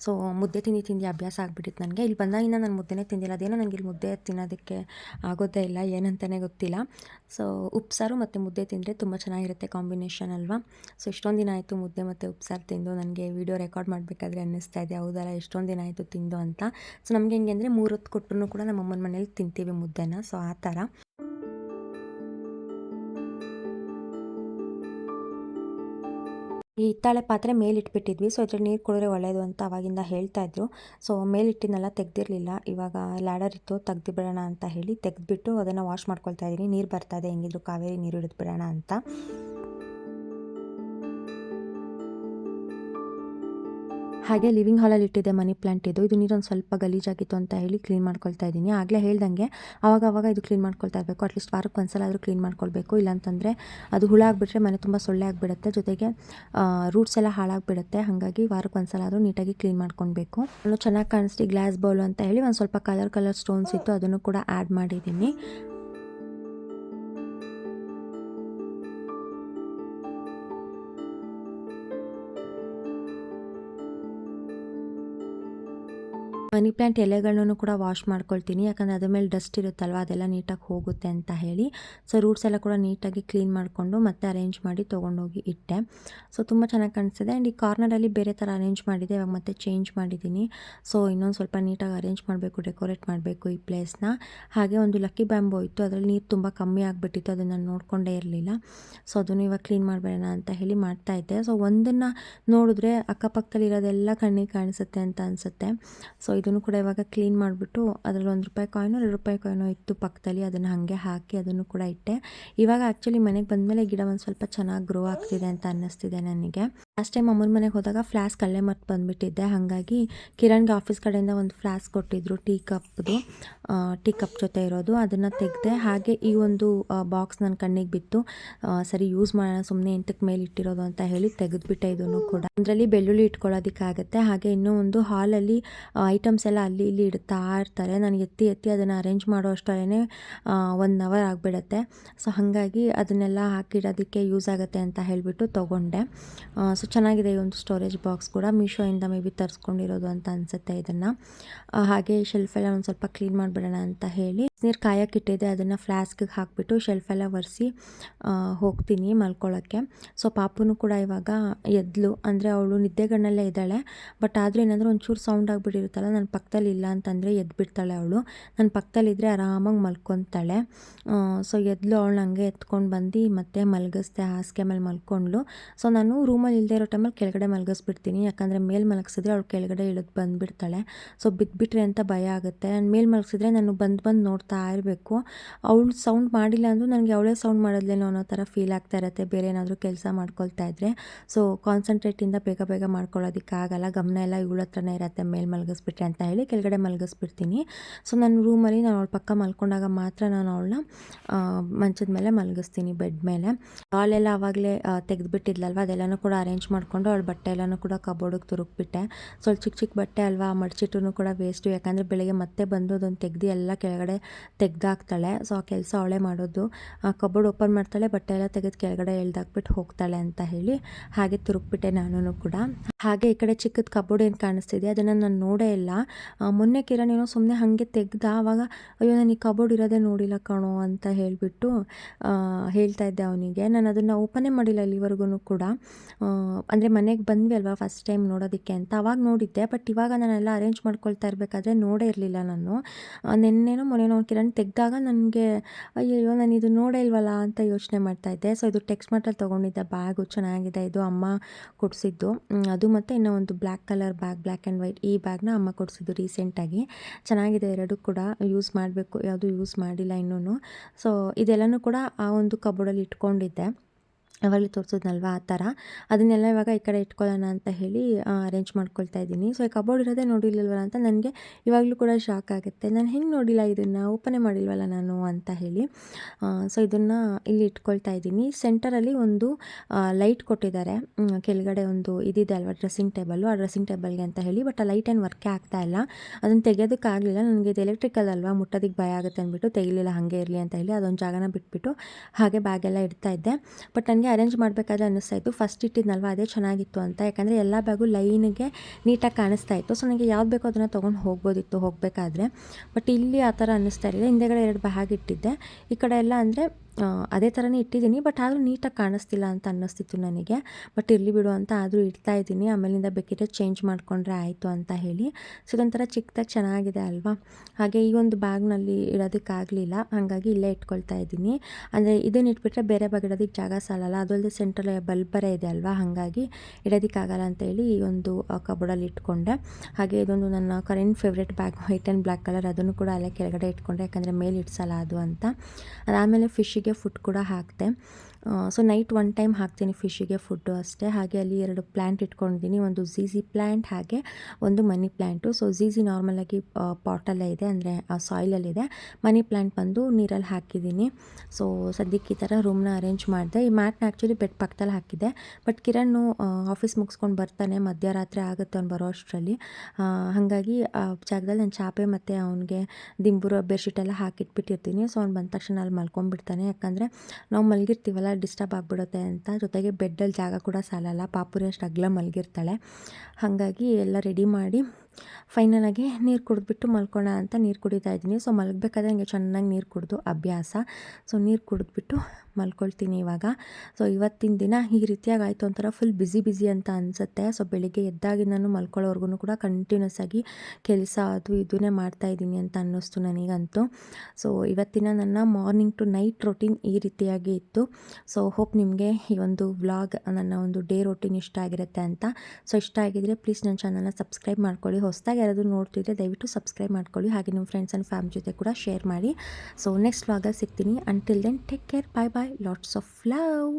ಸೊ ಮುದ್ದೆ ತಿಂದು ತಿಂದು ಅಭ್ಯಾಸ ಆಗಿಬಿಟ್ಟಿತ್ತು ನನಗೆ. ಇಲ್ಲಿ ಬಂದಾಗಿಂದ ನಾನು ಮುದ್ದೆನೇ ತಿಂದಿಲ್ಲ. ಅದೇನೋ ನನಗೆ ಇಲ್ಲಿ ಮುದ್ದೆ ತಿನ್ನೋದಕ್ಕೆ ಆಗೋದೇ ಇಲ್ಲ. ಏನಂತಲೇ ಗೊತ್ತಿಲ್ಲ. ಸೊ ಉಪ್ಸಾರು ಮತ್ತು ಮುದ್ದೆ ತಿಂದರೆ ತುಂಬ ಚೆನ್ನಾಗಿರುತ್ತೆ ಕಾಂಬಿನೇಷನ್ ಅಲ್ವಾ? ಸೊ ಇಷ್ಟೊಂದು ದಿನ ಆಯಿತು ಮುದ್ದೆ ಮತ್ತು ಉಪ್ಸಾರು ತಿಂದು. ನನಗೆ ವಿಡಿಯೋ ರೆಕಾರ್ಡ್ ಮಾಡಬೇಕಾದ್ರೆ ಅನ್ನಿಸ್ತಾ ಇದೆ. ಹೌದಲ್ಲ, ಎಷ್ಟೊಂದು ದಿನ ಆಯಿತು ತಿಂದು ಅಂತ. ಸೊ ನಮಗೆ ಹೆಂಗೆ ಅಂದರೆ ಮೂರು ಹೊತ್ತು ಕೊಟ್ಟರು ಕೂಡ ನಮ್ಮ ಅಮ್ಮನ ಮನೇಲಿ ತಿಂತೀವಿ ಮುದ್ದೆನ ಸೊ ಆ ಥರ. ಈ ಹಿತ್ತಾಳೆ ಪಾತ್ರೆ ಮೇಲಿಟ್ಬಿಟ್ಟಿದ್ವಿ ಸೊ ಇದ್ರಲ್ಲಿ ನೀರು ಕುಡಿದ್ರೆ ಒಳ್ಳೆಯದು ಅಂತ ಅವಾಗಿಂದ ಹೇಳ್ತಾ ಇದ್ರು. ಸೊ ಮೇಲಿಟ್ಟಿನೆಲ್ಲ ತೆಗ್ದಿರಲಿಲ್ಲ, ಇವಾಗ ಲ್ಯಾಡರ್ ಇತ್ತು ತೆಗ್ದು ಬಿಡೋಣ ಅಂತ ಹೇಳಿ ತೆಗೆದ್ಬಿಟ್ಟು ಅದನ್ನು ವಾಶ್ ಮಾಡ್ಕೊಳ್ತಾ ಇದ್ದೀನಿ. ನೀರು ಬರ್ತಾ ಇದೆ, ಹೆಂಗಿದ್ರು ಕಾವೇರಿ ನೀರು ಹಿಡಿದ್ಬಿಡೋಣ ಅಂತ. ಹಾಗೆ ಲಿವಿಂಗ್ ಹಾಲಲ್ಲಿ ಇಟ್ಟಿದ್ದೆ ಮನಿ ಪ್ಲಾಂಟ್ ಇದು. ಇದು ನೀರೊಂದು ಸ್ವಲ್ಪ ಗಲೀಜಾಗಿತ್ತು ಅಂತ ಹೇಳಿ ಕ್ಲೀನ್ ಮಾಡ್ಕೊಳ್ತಾ ಇದ್ದೀನಿ. ಆಗಲೇ ಹೇಳ್ದಂಗೆ ಅವಾಗ ಅವಾಗ ಇದು ಕ್ಲೀನ್ ಮಾಡ್ಕೊಳ್ತಾ ಇರಬೇಕು. ಅಟ್ಲೀಸ್ಟ್ ವಾರಕ್ಕೆ ಒಂದ್ಸಲ ಆದರೂ ಕ್ಲೀನ್ ಮಾಡ್ಕೊಳ್ಬೇಕು. ಇಲ್ಲಾಂತಂದರೆ ಅದು ಹುಳ ಆಗಿಬಿಟ್ರೆ ಮನೆ ತುಂಬ ಸೊಳ್ಳೆ ಆಗಿಬಿಡುತ್ತೆ. ಜೊತೆಗೆ ರೂಟ್ಸ್ ಎಲ್ಲ ಹಾಳಾಗಿಬಿಡುತ್ತೆ. ಹಾಗಾಗಿ ವಾರಕ್ಕೆ ಒಂದ್ಸಲ ಆದರೂ ನೀಟಾಗಿ ಕ್ಲೀನ್ ಮಾಡ್ಕೊಳ್ಬೇಕು. ನಾನು ಚೆನ್ನಾಗಿ ಕಾಣಿಸ್ತಿ ಗ್ಲಾಸ್ ಬೌಲ್ ಅಂತ ಹೇಳಿ ಒಂದು ಸ್ವಲ್ಪ ಕಲರ್ ಕಲರ್ ಸ್ಟೋನ್ಸ್ ಇತ್ತು. ಅದನ್ನು ಕೂಡ ಆ್ಯಡ್ ಮಾಡಿದ್ದೀನಿ. ಮನಿ ಪ್ಲಾಂಟ್ ಎಲೆಗಳನ್ನು ಕೂಡ ವಾಶ್ ಮಾಡ್ಕೊಳ್ತೀನಿ. ಯಾಕಂದರೆ ಅದ್ರ ಮೇಲೆ ಡಸ್ಟ್ ಇರುತ್ತಲ್ವ, ಅದೆಲ್ಲ ನೀಟಾಗಿ ಹೋಗುತ್ತೆ ಅಂತ ಹೇಳಿ. ಸೊ, ರೂಟ್ಸ್ ಎಲ್ಲ ಕೂಡ ನೀಟಾಗಿ ಕ್ಲೀನ್ ಮಾಡಿಕೊಂಡು ಮತ್ತೆ ಅರೇಂಜ್ ಮಾಡಿ ತೊಗೊಂಡೋಗಿ ಇಟ್ಟೆ. ಸೊ, ತುಂಬ ಚೆನ್ನಾಗಿ ಕಾಣಿಸ್ತಿದೆ. ಆ್ಯಂಡ್ ಈ ಕಾರ್ನರಲ್ಲಿ ಬೇರೆ ಥರ ಅರೇಂಜ್ ಮಾಡಿದೆ. ಇವಾಗ ಮತ್ತೆ ಚೇಂಜ್ ಮಾಡಿದ್ದೀನಿ. ಸೊ, ಇನ್ನೊಂದು ಸ್ವಲ್ಪ ನೀಟಾಗಿ ಅರೇಂಜ್ ಮಾಡಬೇಕು, ಡೆಕೋರೇಟ್ ಮಾಡಬೇಕು ಈ ಪ್ಲೇಸ್ನ. ಹಾಗೆ ಒಂದು ಲಕ್ಕಿ ಬ್ಯಾಂಬೋ ಇತ್ತು. ಅದರಲ್ಲಿ ನೀರು ತುಂಬ ಕಮ್ಮಿ ಆಗಿಬಿಟ್ಟಿತ್ತು. ಅದನ್ನು ನಾನು ನೋಡಿಕೊಂಡೇ ಇರಲಿಲ್ಲ. ಸೊ, ಅದನ್ನು ಇವಾಗ ಕ್ಲೀನ್ ಮಾಡಬೇಡ ಅಂತ ಹೇಳಿ ಮಾಡ್ತಾ ಇದ್ದೆ. ಸೊ, ಒಂದನ್ನು ನೋಡಿದ್ರೆ ಅಕ್ಕಪಕ್ಕದಲ್ಲಿರೋದೆಲ್ಲ ಕಣ್ಣಿಗೆ ಕಾಣಿಸುತ್ತೆ ಅಂತ ಅನಿಸುತ್ತೆ. ಸೊ ಇದನ್ನು ಕೂಡ ಇವಾಗ ಕ್ಲೀನ್ ಮಾಡಿಬಿಟ್ಟು ಅದರಲ್ಲಿ ಒಂದು ರೂಪಾಯಿ ಕಾಯಿನೋ ಎರಡು ರೂಪಾಯಿ ಕಾಯಿನೋ ಇತ್ತು ಪಕ್ಕದಲ್ಲಿ, ಅದನ್ನು ಹಾಗೆ ಹಾಕಿ ಅದನ್ನು ಕೂಡ ಇಟ್ಟೆ. ಇವಾಗ ಆ್ಯಕ್ಚುಲಿ ಮನೆಗೆ ಬಂದಮೇಲೆ ಗಿಡ ಒಂದು ಸ್ವಲ್ಪ ಚೆನ್ನಾಗಿ ಗ್ರೋ ಆಗ್ತಿದೆ ಅಂತ ಅನ್ನಿಸ್ತಿದೆ ನನಗೆ. ಲಾಸ್ಟ್ ಟೈಮ್ ಅಮ್ಮನ ಮನೆಗೆ ಹೋದಾಗ ಫ್ಲಾಸ್ಕ್ ಅಲ್ಲೇ ಮತ್ತೆ ಬಂದುಬಿಟ್ಟಿದ್ದೆ. ಹಾಗಾಗಿ ಕಿರಣ್ಗೆ ಆಫೀಸ್ ಕಡೆಯಿಂದ ಒಂದು ಫ್ಲಾಸ್ಕ್ ಕೊಟ್ಟಿದ್ರು ಟೀ ಕಪ್ದು ಟೀ ಕಪ್ ಜೊತೆ ಇರೋದು. ಅದನ್ನು ತೆಗೆದೆ ಹಾಗೆ ಈ ಒಂದು ಬಾಕ್ಸ್ ನನ್ನ ಕಣ್ಣಿಗೆ ಬಿತ್ತು. ಸರಿ ಯೂಸ್ ಮಾಡೋಣ ಸುಮ್ಮನೆ ಎಂಟಕ್ಕೆ ಮೇಲೆ ಇಟ್ಟಿರೋದು ಅಂತ ಹೇಳಿ ತೆಗೆದುಬಿಟ್ಟೆ ಇದನ್ನು ಕೂಡ. ಅದರಲ್ಲಿ ಬೆಳ್ಳುಳ್ಳಿ ಇಟ್ಕೊಳ್ಳೋದಕ್ಕಾಗತ್ತೆ. ಹಾಗೆ ಇನ್ನೂ ಒಂದು ಹಾಲಲ್ಲಿ ಎಲ್ಲ ಅಲ್ಲಿ ಇಲ್ಲಿ ಇಡ್ತಾ ಇರ್ತಾರೆ. ನಾನು ಎತ್ತಿ ಎತ್ತಿ ಅದನ್ನು ಅರೇಂಜ್ ಮಾಡೋ ಅಷ್ಟರಲ್ಲೇ ಒನ್ ಅವರ್ ಆಗಿಬಿಡತ್ತೆ. ಸೊ ಹಾಗಾಗಿ ಅದನ್ನೆಲ್ಲ ಹಾಕಿಡೋದಕ್ಕೆ ಯೂಸ್ ಆಗುತ್ತೆ ಅಂತ ಹೇಳಿಬಿಟ್ಟು ತೊಗೊಂಡೆ. ಸೊ ಚೆನ್ನಾಗಿದೆ ಈ ಒಂದು ಸ್ಟೋರೇಜ್ ಬಾಕ್ಸ್ ಕೂಡ. ಮೀಶೋಯಿಂದ ಮೇ ಬಿ ತರಿಸ್ಕೊಂಡಿರೋದು ಅಂತ ಅನಿಸುತ್ತೆ ಇದನ್ನು. ಹಾಗೆ ಶೆಲ್ಫೆಲ್ಲ ಒಂದು ಸ್ವಲ್ಪ ಕ್ಲೀನ್ ಮಾಡಿಬಿಡೋಣ ಅಂತ ಹೇಳಿ ನೀರು ಕಾಯಕ್ಕಿಟ್ಟಿದೆ ಅದನ್ನು ಫ್ಲಾಸ್ಕಿಗೆ ಹಾಕಿಬಿಟ್ಟು ಶೆಲ್ಫೆಲ್ಲ ಒರೆಸಿ ಹೋಗ್ತೀನಿ ಮಲ್ಕೊಳ್ಳೋಕ್ಕೆ ಸೊ ಪಾಪುನು ಕೂಡ ಇವಾಗ ಎದ್ಲು. ಅಂದರೆ ಅವಳು ನಿದ್ದೆಗಣ್ಣಲ್ಲೇ ಇದ್ದಾಳೆ. ಬಟ್ ಆದರೂ ಏನಾದರೂ ಒಂಚೂರು ಸೌಂಡ್ ಆಗಿಬಿಟ್ಟಿರುತ್ತಲ್ಲ ನನ್ನ ಪಕ್ಕದಲ್ಲಿ ಇಲ್ಲ ಅಂತಂದರೆ ಎದ್ಬಿಡ್ತಾಳೆ ಅವಳು. ನನ್ನ ಪಕ್ಕದಲ್ಲಿದ್ದರೆ ಆರಾಮಾಗಿ ಮಲ್ಕೊತಾಳೆ. ಸೊ ಎದ್ಲು ಅವಳು ಹಂಗೆ ಎತ್ಕೊಂಡು ಬಂದು ಮತ್ತೆ ಮಲಗಿಸ್ದೆ, ಹಾಸಿಗೆ ಮೇಲೆ ಮಲ್ಕೊಂಡ್ಳು. ಸೊ ನಾನು ರೂಮಲ್ಲಿ ಇಲ್ಲದೆ ಇರೋ ಟೈಮಲ್ಲಿ ಕೆಳಗಡೆ ಮಲಗಿಸ್ಬಿಡ್ತೀನಿ. ಯಾಕಂದರೆ ಮೇಲೆ ಮಲಗಿಸಿದ್ರೆ ಅವಳು ಕೆಳಗಡೆ ಇಳಿದು ಬಂದುಬಿಡ್ತಾಳೆ. ಸೊ ಬಿದ್ದುಬಿಟ್ರೆ ಅಂತ ಭಯ ಆಗುತ್ತೆ. ನಾನು ಮೇಲೆ ಮಲಗಿಸಿದ್ರೆ ನಾನು ಬಂದು ಬಂದು ನೋಡ್ತಾ ಇರಬೇಕು. ಅವಳು ಸೌಂಡ್ ಮಾಡಿಲ್ಲ ಅಂದರೂ ನನಗೆ ಅವಳೇ ಸೌಂಡ್ ಮಾಡೋದ್ಲೇನೋ ಅನ್ನೋ ಥರ ಫೀಲ್ ಆಗ್ತಾ ಇರುತ್ತೆ. ಬೇರೆ ಏನಾದರೂ ಕೆಲಸ ಮಾಡ್ಕೊಳ್ತಾ ಇದ್ದರೆ ಸೊ ಕಾನ್ಸಂಟ್ರೇಟಿಂದ ಬೇಗ ಬೇಗ ಮಾಡ್ಕೊಳ್ಳೋದಕ್ಕಾಗಲ್ಲ. ಗಮನ ಎಲ್ಲ ಇವಳ ಹತ್ರನೇ ಇರುತ್ತೆ ಮೇಲೆ ಮಲಗಿಸ್ಬಿಟ್ರೆ. ಅಂತ ಹೇಳಿ ಕೆಳಗಡೆ ಮಲಗಿಸ್ಬಿಡ್ತೀನಿ. ಸೊ ನನ್ನ ರೂಮಲ್ಲಿ ನಾನು ಅವಳ ಪಕ್ಕ ಮಲ್ಕೊಂಡಾಗ ಮಾತ್ರ ನಾನು ಅವಳನ್ನ ಮಂಚದ ಮೇಲೆ ಮಲಗಿಸ್ತೀನಿ ಬೆಡ್ ಮೇಲೆ. ಹಾಲೆಲ್ಲ ಆವಾಗಲೇ ತೆಗೆದುಬಿಟ್ಟಿದ್ಲಲ್ವ? ಅದೆಲ್ಲನೂ ಕೂಡ ಅರೇಂಜ್ ಮಾಡಿಕೊಂಡು ಅವಳ ಬಟ್ಟೆ ಎಲ್ಲನೂ ಕೂಡ ಕಬೋರ್ಡಿಗೆ ತುರುಕ್ಬಿಟ್ಟೆ. ಸೊ ಅವ್ಳ್ ಚಿಕ್ಕ ಚಿಕ್ಕ ಬಟ್ಟೆ ಅಲ್ವಾ? ಮಡ್ಚಿಟ್ಟು ಕೂಡ ವೇಸ್ಟು ಯಾಕಂದರೆ ಬೆಳಗ್ಗೆ ಮತ್ತೆ ಬಂದು ಅದನ್ನು ತೆಗೆದು ಎಲ್ಲ ಕೆಳಗಡೆ ತೆಗ್ದಾಕ್ತಾಳೆ. ಸೊ ಆ ಕೆಲಸ ಅವಳೇ ಮಾಡೋದು. ಕಬೋರ್ಡ್ ಓಪನ್ ಮಾಡ್ತಾಳೆ, ಬಟ್ಟೆ ಎಲ್ಲ ತೆಗೆದು ಕೆಳಗಡೆ ಎಳ್ದಾಕ್ಬಿಟ್ಟು ಹೋಗ್ತಾಳೆ ಅಂತ ಹೇಳಿ ಹಾಗೆ ತುರುಕ್ಬಿಟ್ಟೆ ನಾನು ಕೂಡ. ಹಾಗೆ ಈ ಕಡೆ ಚಿಕ್ಕದ ಕಬೋರ್ಡ್ ಏನು ಕಾಣಿಸ್ತಿದೆ? ಅದನ್ನು ನಾನು ನೋಡೇ ಇಲ್ಲ. ಮೊನ್ನೆ ಕಿರಣ್ ಏನೋ ಸುಮ್ಮನೆ ಹಾಗೆ ತೆಗ್ದ, ಆವಾಗ ಅಯ್ಯೋ ನನಗೆ ಕಬೋರ್ಡ್ ಇರೋದೇ ನೋಡಿಲ್ಲ ಕಣೋ ಅಂತ ಹೇಳಿಬಿಟ್ಟು ಹೇಳ್ತಾ ಇದ್ದೆ ಅವನಿಗೆ. ನಾನು ಅದನ್ನು ಓಪನೇ ಮಾಡಿಲ್ಲ ಇಲ್ಲಿವರೆಗೂ ಕೂಡ. ಅಂದರೆ ಮನೆಗೆ ಬಂದ್ವಿ ಅಲ್ವಾ ಫಸ್ಟ್ ಟೈಮ್ ನೋಡೋದಕ್ಕೆ ಅಂತ. ಅವಾಗ ನೋಡಿದ್ದೆ ಬಟ್ ಇವಾಗ ನಾನೆಲ್ಲ ಅರೇಂಜ್ ಮಾಡ್ಕೊಳ್ತಾ ಇರಬೇಕಾದ್ರೆ ನೋಡೇ ಇರಲಿಲ್ಲ ನಾನು. ನಿನ್ನೇನೋ ಮೊನ್ನೆನೋ ಕಿರಣ್ ತೆಗೆದಾಗ ನನಗೆ, ಅಯ್ಯಯ್ಯೋ, ನಾನು ಇದು ನೋಡೇ ಇಲ್ವಲ್ಲ ಅಂತ ಯೋಚನೆ ಮಾಡ್ತಾ ಇದ್ದೆ. ಸೊ ಇದು ಟೆಕ್ಸ್ಟ್ ಮಾರ್ಟಲ್ಲಿ ತೊಗೊಂಡಿದ್ದೆ. ಬ್ಯಾಗು ಚೆನ್ನಾಗಿದೆ. ಇದು ಅಮ್ಮ ಕೊಡಿಸಿದ್ದು. ಅದು ಮತ್ತು ಇನ್ನೂ ಒಂದು black colour bag black and white ಈ ಬ್ಯಾಗ್ನ ಅಮ್ಮ ಕೊಡಿಸಿದ್ದು ರೀಸೆಂಟಾಗಿ. ಚೆನ್ನಾಗಿದೆ ಎರಡು ಕೂಡ ಯೂಸ್ ಮಾಡಬೇಕು, ಯಾವುದು ಯೂಸ್ ಮಾಡಿಲ್ಲ ಇನ್ನೂ ಸೊ ಇದೆಲ್ಲನೂ ಕೂಡ ಆ ಒಂದು ಕಬೋರ್ಡಲ್ಲಿ ಇಟ್ಕೊಂಡಿದ್ದೆ. ಅವಾಗಲೇ ತೋರಿಸಿದ್ನಲ್ವ ಆ ಥರ. ಅದನ್ನೆಲ್ಲ ಇವಾಗ ಈ ಕಡೆ ಇಟ್ಕೊಳ್ಳೋಣ ಅಂತ ಹೇಳಿ ಅರೇಂಜ್ ಮಾಡ್ಕೊಳ್ತಾ ಇದ್ದೀನಿ. ಸೊ ಈ ಕಬೋರ್ಡ್ ಇರೋದೇ ನೋಡಿರ್ಲಿಲ್ವಲ್ಲ ಅಂತ ನನಗೆ ಇವಾಗಲೂ ಕೂಡ ಶಾಕ್ ಆಗುತ್ತೆ. ನಾನು ಹೆಂಗೆ ನೋಡಿಲ್ಲ ಇದನ್ನು? ಓಪನೇ ಮಾಡಿಲ್ವಲ್ಲ ನಾನು ಅಂತ ಹೇಳಿ. ಸೊ ಇದನ್ನು ಇಲ್ಲಿ ಇಟ್ಕೊಳ್ತಾ ಇದ್ದೀನಿ. ಸೆಂಟರಲ್ಲಿ ಒಂದು ಲೈಟ್ ಕೊಟ್ಟಿದ್ದಾರೆ. ಕೆಳಗಡೆ ಒಂದು ಇದಿದೆ ಅಲ್ವಾ ಡ್ರೆಸ್ಸಿಂಗ್ ಟೇಬಲ್ಲು ಆ ಡ್ರೆಸ್ಸಿಂಗ್ ಟೇಬಲ್ಗೆ ಅಂತ ಹೇಳಿ ಬಟ್ ಆ ಲೈಟ್ ಏನು ವರ್ಕೇ ಆಗ್ತಾ ಇಲ್ಲ. ಅದನ್ನು ತೆಗೆಯೋದಕ್ಕಾಗಲಿಲ್ಲ ನನಗೆ ಇದು ಎಲೆಕ್ಟ್ರಿಕಲ್ ಅಲ್ವಾ, ಮುಟ್ಟೋದಕ್ಕೆ ಭಯ ಆಗುತ್ತೆ ಅಂದ್ಬಿಟ್ಟು ತೆಗಿಲಿಲ್ಲ, ಹಾಗೆ ಇರಲಿ ಅಂತ ಹೇಳಿ ಅದೊಂದು ಜಾಗನ ಬಿಟ್ಬಿಟ್ಟು ಹಾಗೆ ಬ್ಯಾಗೆಲ್ಲ ಇಡ್ತಾ ಇದ್ದೆ. ಬಟ್ ನನಗೆ ಅರೇಂಜ್ ಮಾಡಬೇಕಾದ್ರೆ ಅನ್ನಿಸ್ತಾ ಇತ್ತು. ಫಸ್ಟ್ ಇಟ್ಟಿದ್ನಲ್ವ? ಅದೇ ಚೆನ್ನಾಗಿತ್ತು ಅಂತ. ಯಾಕಂದರೆ ಎಲ್ಲ ಬ್ಯಾಗು ಲೈನಿಗೆ ನೀಟಾಗಿ ಕಾಣಿಸ್ತಾ ಇತ್ತು. ಸೊ ನನಗೆ ಯಾವ್ದು ಬೇಕೋ ಅದನ್ನು ತೊಗೊಂಡು ಹೋಗ್ಬೋದಿತ್ತು, ಹೋಗಬೇಕಾದ್ರೆ. ಬಟ್ ಇಲ್ಲಿ ಆ ಥರ ಅನ್ನಿಸ್ತಾ ಇರಲಿಲ್ಲ. ಹಿಂದೆಗಡೆ ಎರಡು ಬ್ಯಾಗ್ ಇಟ್ಟಿದ್ದೆ. ಈ ಕಡೆ ಎಲ್ಲ ಅಂದರೆ ಅದೇ ಥರನೇ ಇಟ್ಟಿದ್ದೀನಿ ಬಟ್ ಆದರೂ ನೀಟಾಗಿ ಕಾಣಿಸ್ತಿಲ್ಲ ಅಂತ ಅನ್ನಿಸ್ತಿತ್ತು ನನಗೆ. ಬಟ್ ಇರಲಿ ಬಿಡು ಅಂತ ಆದರೂ ಇಡ್ತಾ ಇದ್ದೀನಿ, ಆಮೇಲಿಂದ ಬೇಕಿದ್ರೆ ಚೇಂಜ್ ಮಾಡಿಕೊಂಡ್ರೆ ಆಯಿತು ಅಂತ ಹೇಳಿ. ಸೊ ಇದೊಂಥರ ಚಿಕ್ಕದಾಗಿ ಚೆನ್ನಾಗಿದೆ ಅಲ್ವಾ? ಹಾಗೆ ಈ ಒಂದು ಬ್ಯಾಗ್ನಲ್ಲಿ ಇಡೋದಕ್ಕಾಗಲಿಲ್ಲ, ಹಾಗಾಗಿ ಇಲ್ಲೇ ಇಟ್ಕೊಳ್ತಾ ಇದ್ದೀನಿ. ಅಂದರೆ ಇದನ್ನು ಇಟ್ಬಿಟ್ರೆ ಬೇರೆ ಬ್ಯಾಗ್ ಇಡೋದಕ್ಕೆ ಜಾಗ ಸಾಲಲ್ಲ ಅದಲ್ಲದೆ ಸೆಂಟ್ರಲ್ ಬಲ್ಬ್ ಇದೆ ಅಲ್ವಾ? ಹಾಗಾಗಿ ಇಡೋದಕ್ಕಾಗಲ್ಲ ಅಂತೇಳಿ ಈ ಒಂದು ಕಬೋರ್ಡಲ್ಲಿ ಇಟ್ಕೊಂಡೆ. ಹಾಗೆ ಇದೊಂದು ನನ್ನ current favourite bag white and black colour ಅದನ್ನು ಕೂಡ ಅಲ್ಲೇ ಕೆಳಗಡೆ ಇಟ್ಕೊಂಡೆ, ಯಾಕಂದರೆ ಮೇಲೆ ಇಡ್ಸಲ್ಲ ಅದು ಅಂತ. ಅದಾದಮೇಲೆ ಫಿಶ್ಶಿಗೆ ಫುಡ್ ಕೂಡ ಹಾಕಿದೆ. ಸೊ ನೈಟ್ ಒನ್ ಟೈಮ್ ಹಾಕ್ತೀನಿ ಫಿಶ್ಶಿಗೆ ಫುಡ್ಡು ಅಷ್ಟೇ. ಹಾಗೆ ಅಲ್ಲಿ ಎರಡು ಪ್ಲ್ಯಾಂಟ್ ಇಟ್ಕೊಂಡಿದ್ದೀನಿ. ಒಂದು ಝೀಝಿ ಪ್ಲ್ಯಾಂಟ್ ಹಾಗೆ ಒಂದು ಮನಿ ಪ್ಲ್ಯಾಂಟು ಸೊ ಝೀಝಿ ನಾರ್ಮಲಾಗಿ ಪಾಟಲ್ಲೇ ಇದೆ. ಅಂದರೆ ಸಾಯಿಲಲ್ಲಿದೆ ಮನಿ ಪ್ಲ್ಯಾಂಟ್ ಬಂದು ನೀರಲ್ಲಿ ಹಾಕಿದ್ದೀನಿ. ಸೊ ಸದ್ಯಕ್ಕೆ ಈ ಥರ ರೂಮ್ನ ಅರೇಂಜ್ ಮಾಡಿದೆ. ಈ ಮ್ಯಾಟ್ನ ಆ್ಯಕ್ಚುಲಿ ಬೆಡ್ ಪಕ್ಕದಲ್ಲಿ ಹಾಕಿದ್ದೆ. ಬಟ್ ಕಿರಣ್ ಆಫೀಸ್ ಮುಗಿಸ್ಕೊಂಡು ಬರ್ತಾನೆ. ಮಧ್ಯರಾತ್ರಿ ಆಗುತ್ತೆ ಅವ್ನು ಬರೋ ಅಷ್ಟರಲ್ಲಿ. ಹಾಗಾಗಿ, ಆ ಜಾಗದಲ್ಲಿ ನಾನು ಚಾಪೆ ಮತ್ತು ಅವನಿಗೆ ದಿಂಬುರ ಬೆಡ್ಶೀಟೆಲ್ಲ ಹಾಕಿಟ್ಬಿಟ್ಟಿರ್ತೀನಿ. ಸೊ ಅವ್ನು ಬಂದ ತಕ್ಷಣ ಅಲ್ಲಿ ಮಲ್ಕೊಂಡ್ಬಿಡ್ತಾನೆ. ಯಾಕಂದರೆ ನಾವು ಮಲಗಿರ್ತೀವಲ್ಲ ಡಿಸ್ಟರ್ಬ್ ಆಗಿಬಿಡುತ್ತೆ ಅಂತ ಜೊತೆಗೆ ಬೆಡ್ಡಲ್ಲಿ ಜಾಗ ಕೂಡ ಸಾಲಲ್ಲ. ಪಾಪುರಿ ಅಷ್ಟು ಅಗ್ಲ ಮಲಗಿರ್ತಾಳೆ. ಹಾಗಾಗಿ ಎಲ್ಲ ರೆಡಿ ಮಾಡಿ ಫೈನಲಾಗಿ ನೀರು ಕುಡಿದ್ಬಿಟ್ಟು ಮಲ್ಕೋಣ ಅಂತ ನೀರು ಕುಡಿತಾ ಇದ್ದೀನಿ. ಸೊ ಮಲಗಬೇಕಾದ್ರೆ ನನಗೆ ಚೆನ್ನಾಗಿ ನೀರು ಕುಡಿದು ಅಭ್ಯಾಸ. ಸೊ ನೀರು ಕುಡಿದ್ಬಿಟ್ಟು ಮಲ್ಕೊಳ್ತೀನಿ ಇವಾಗ. ಸೊ ಇವತ್ತಿನ ದಿನ ಈ ರೀತಿಯಾಗಿ ಆಯಿತು ಒಂಥರ ಫುಲ್ ಬ್ಯುಸಿ ಬ್ಯುಸಿ ಅಂತ ಅನಿಸುತ್ತೆ. ಸೊ ಬೆಳಿಗ್ಗೆ ಎದ್ದಾಗಿಂದನೂ ಮಲ್ಕೊಳ್ಳೋವರೆಗೂ ಕೂಡ ಕಂಟಿನ್ಯೂಸ್ ಆಗಿ ಕೆಲಸ ಅದು ಇದನ್ನೇ ಮಾಡ್ತಾ ಇದ್ದೀನಿ ಅಂತ ಅನ್ನಿಸ್ತು ನನಗಂತೂ. ಸೊ ಇವತ್ತಿನ ನನ್ನ ಮಾರ್ನಿಂಗ್ ಟು ನೈಟ್ ರೊಟೀನ್ ಈ ರೀತಿಯಾಗಿ ಇತ್ತು. ಸೊ ಹೋಪ್ ನಿಮಗೆ ಈ ಒಂದು ವ್ಲಾಗ್ ನನ್ನ ಒಂದು ಡೇ ರೊಟೀನ್ ಇಷ್ಟ ಆಗಿರುತ್ತೆ ಅಂತ. ಸೊ ಇಷ್ಟ ಆಗಿದ್ರೆ ಪ್ಲೀಸ್ ನನ್ನ ಚಾನಲ್ನ ಸಬ್ಸ್ಕ್ರೈಬ್ ಮಾಡ್ಕೊಳ್ಳಿ. ಹೊಸದಾಗಿ ಯಾರಾದರೂ ನೋಡ್ತಿದ್ರೆ ದಯವಿಟ್ಟು ಸಬ್ಸ್ಕ್ರೈಬ್ ಮಾಡ್ಕೊಳ್ಳಿ. ಹಾಗೆ ನಿಮ್ಮ ಫ್ರೆಂಡ್ಸ್ ಆ್ಯಂಡ್ ಫ್ಯಾಮ್ ಜೊತೆ ಕೂಡ ಶೇರ್ ಮಾಡಿ. ಸೊ ನೆಕ್ಸ್ಟ್ ವ್ಲಾಗಲ್ಲಿ ಸಿಗ್ತೀನಿ. Until then take care bye bye lots of love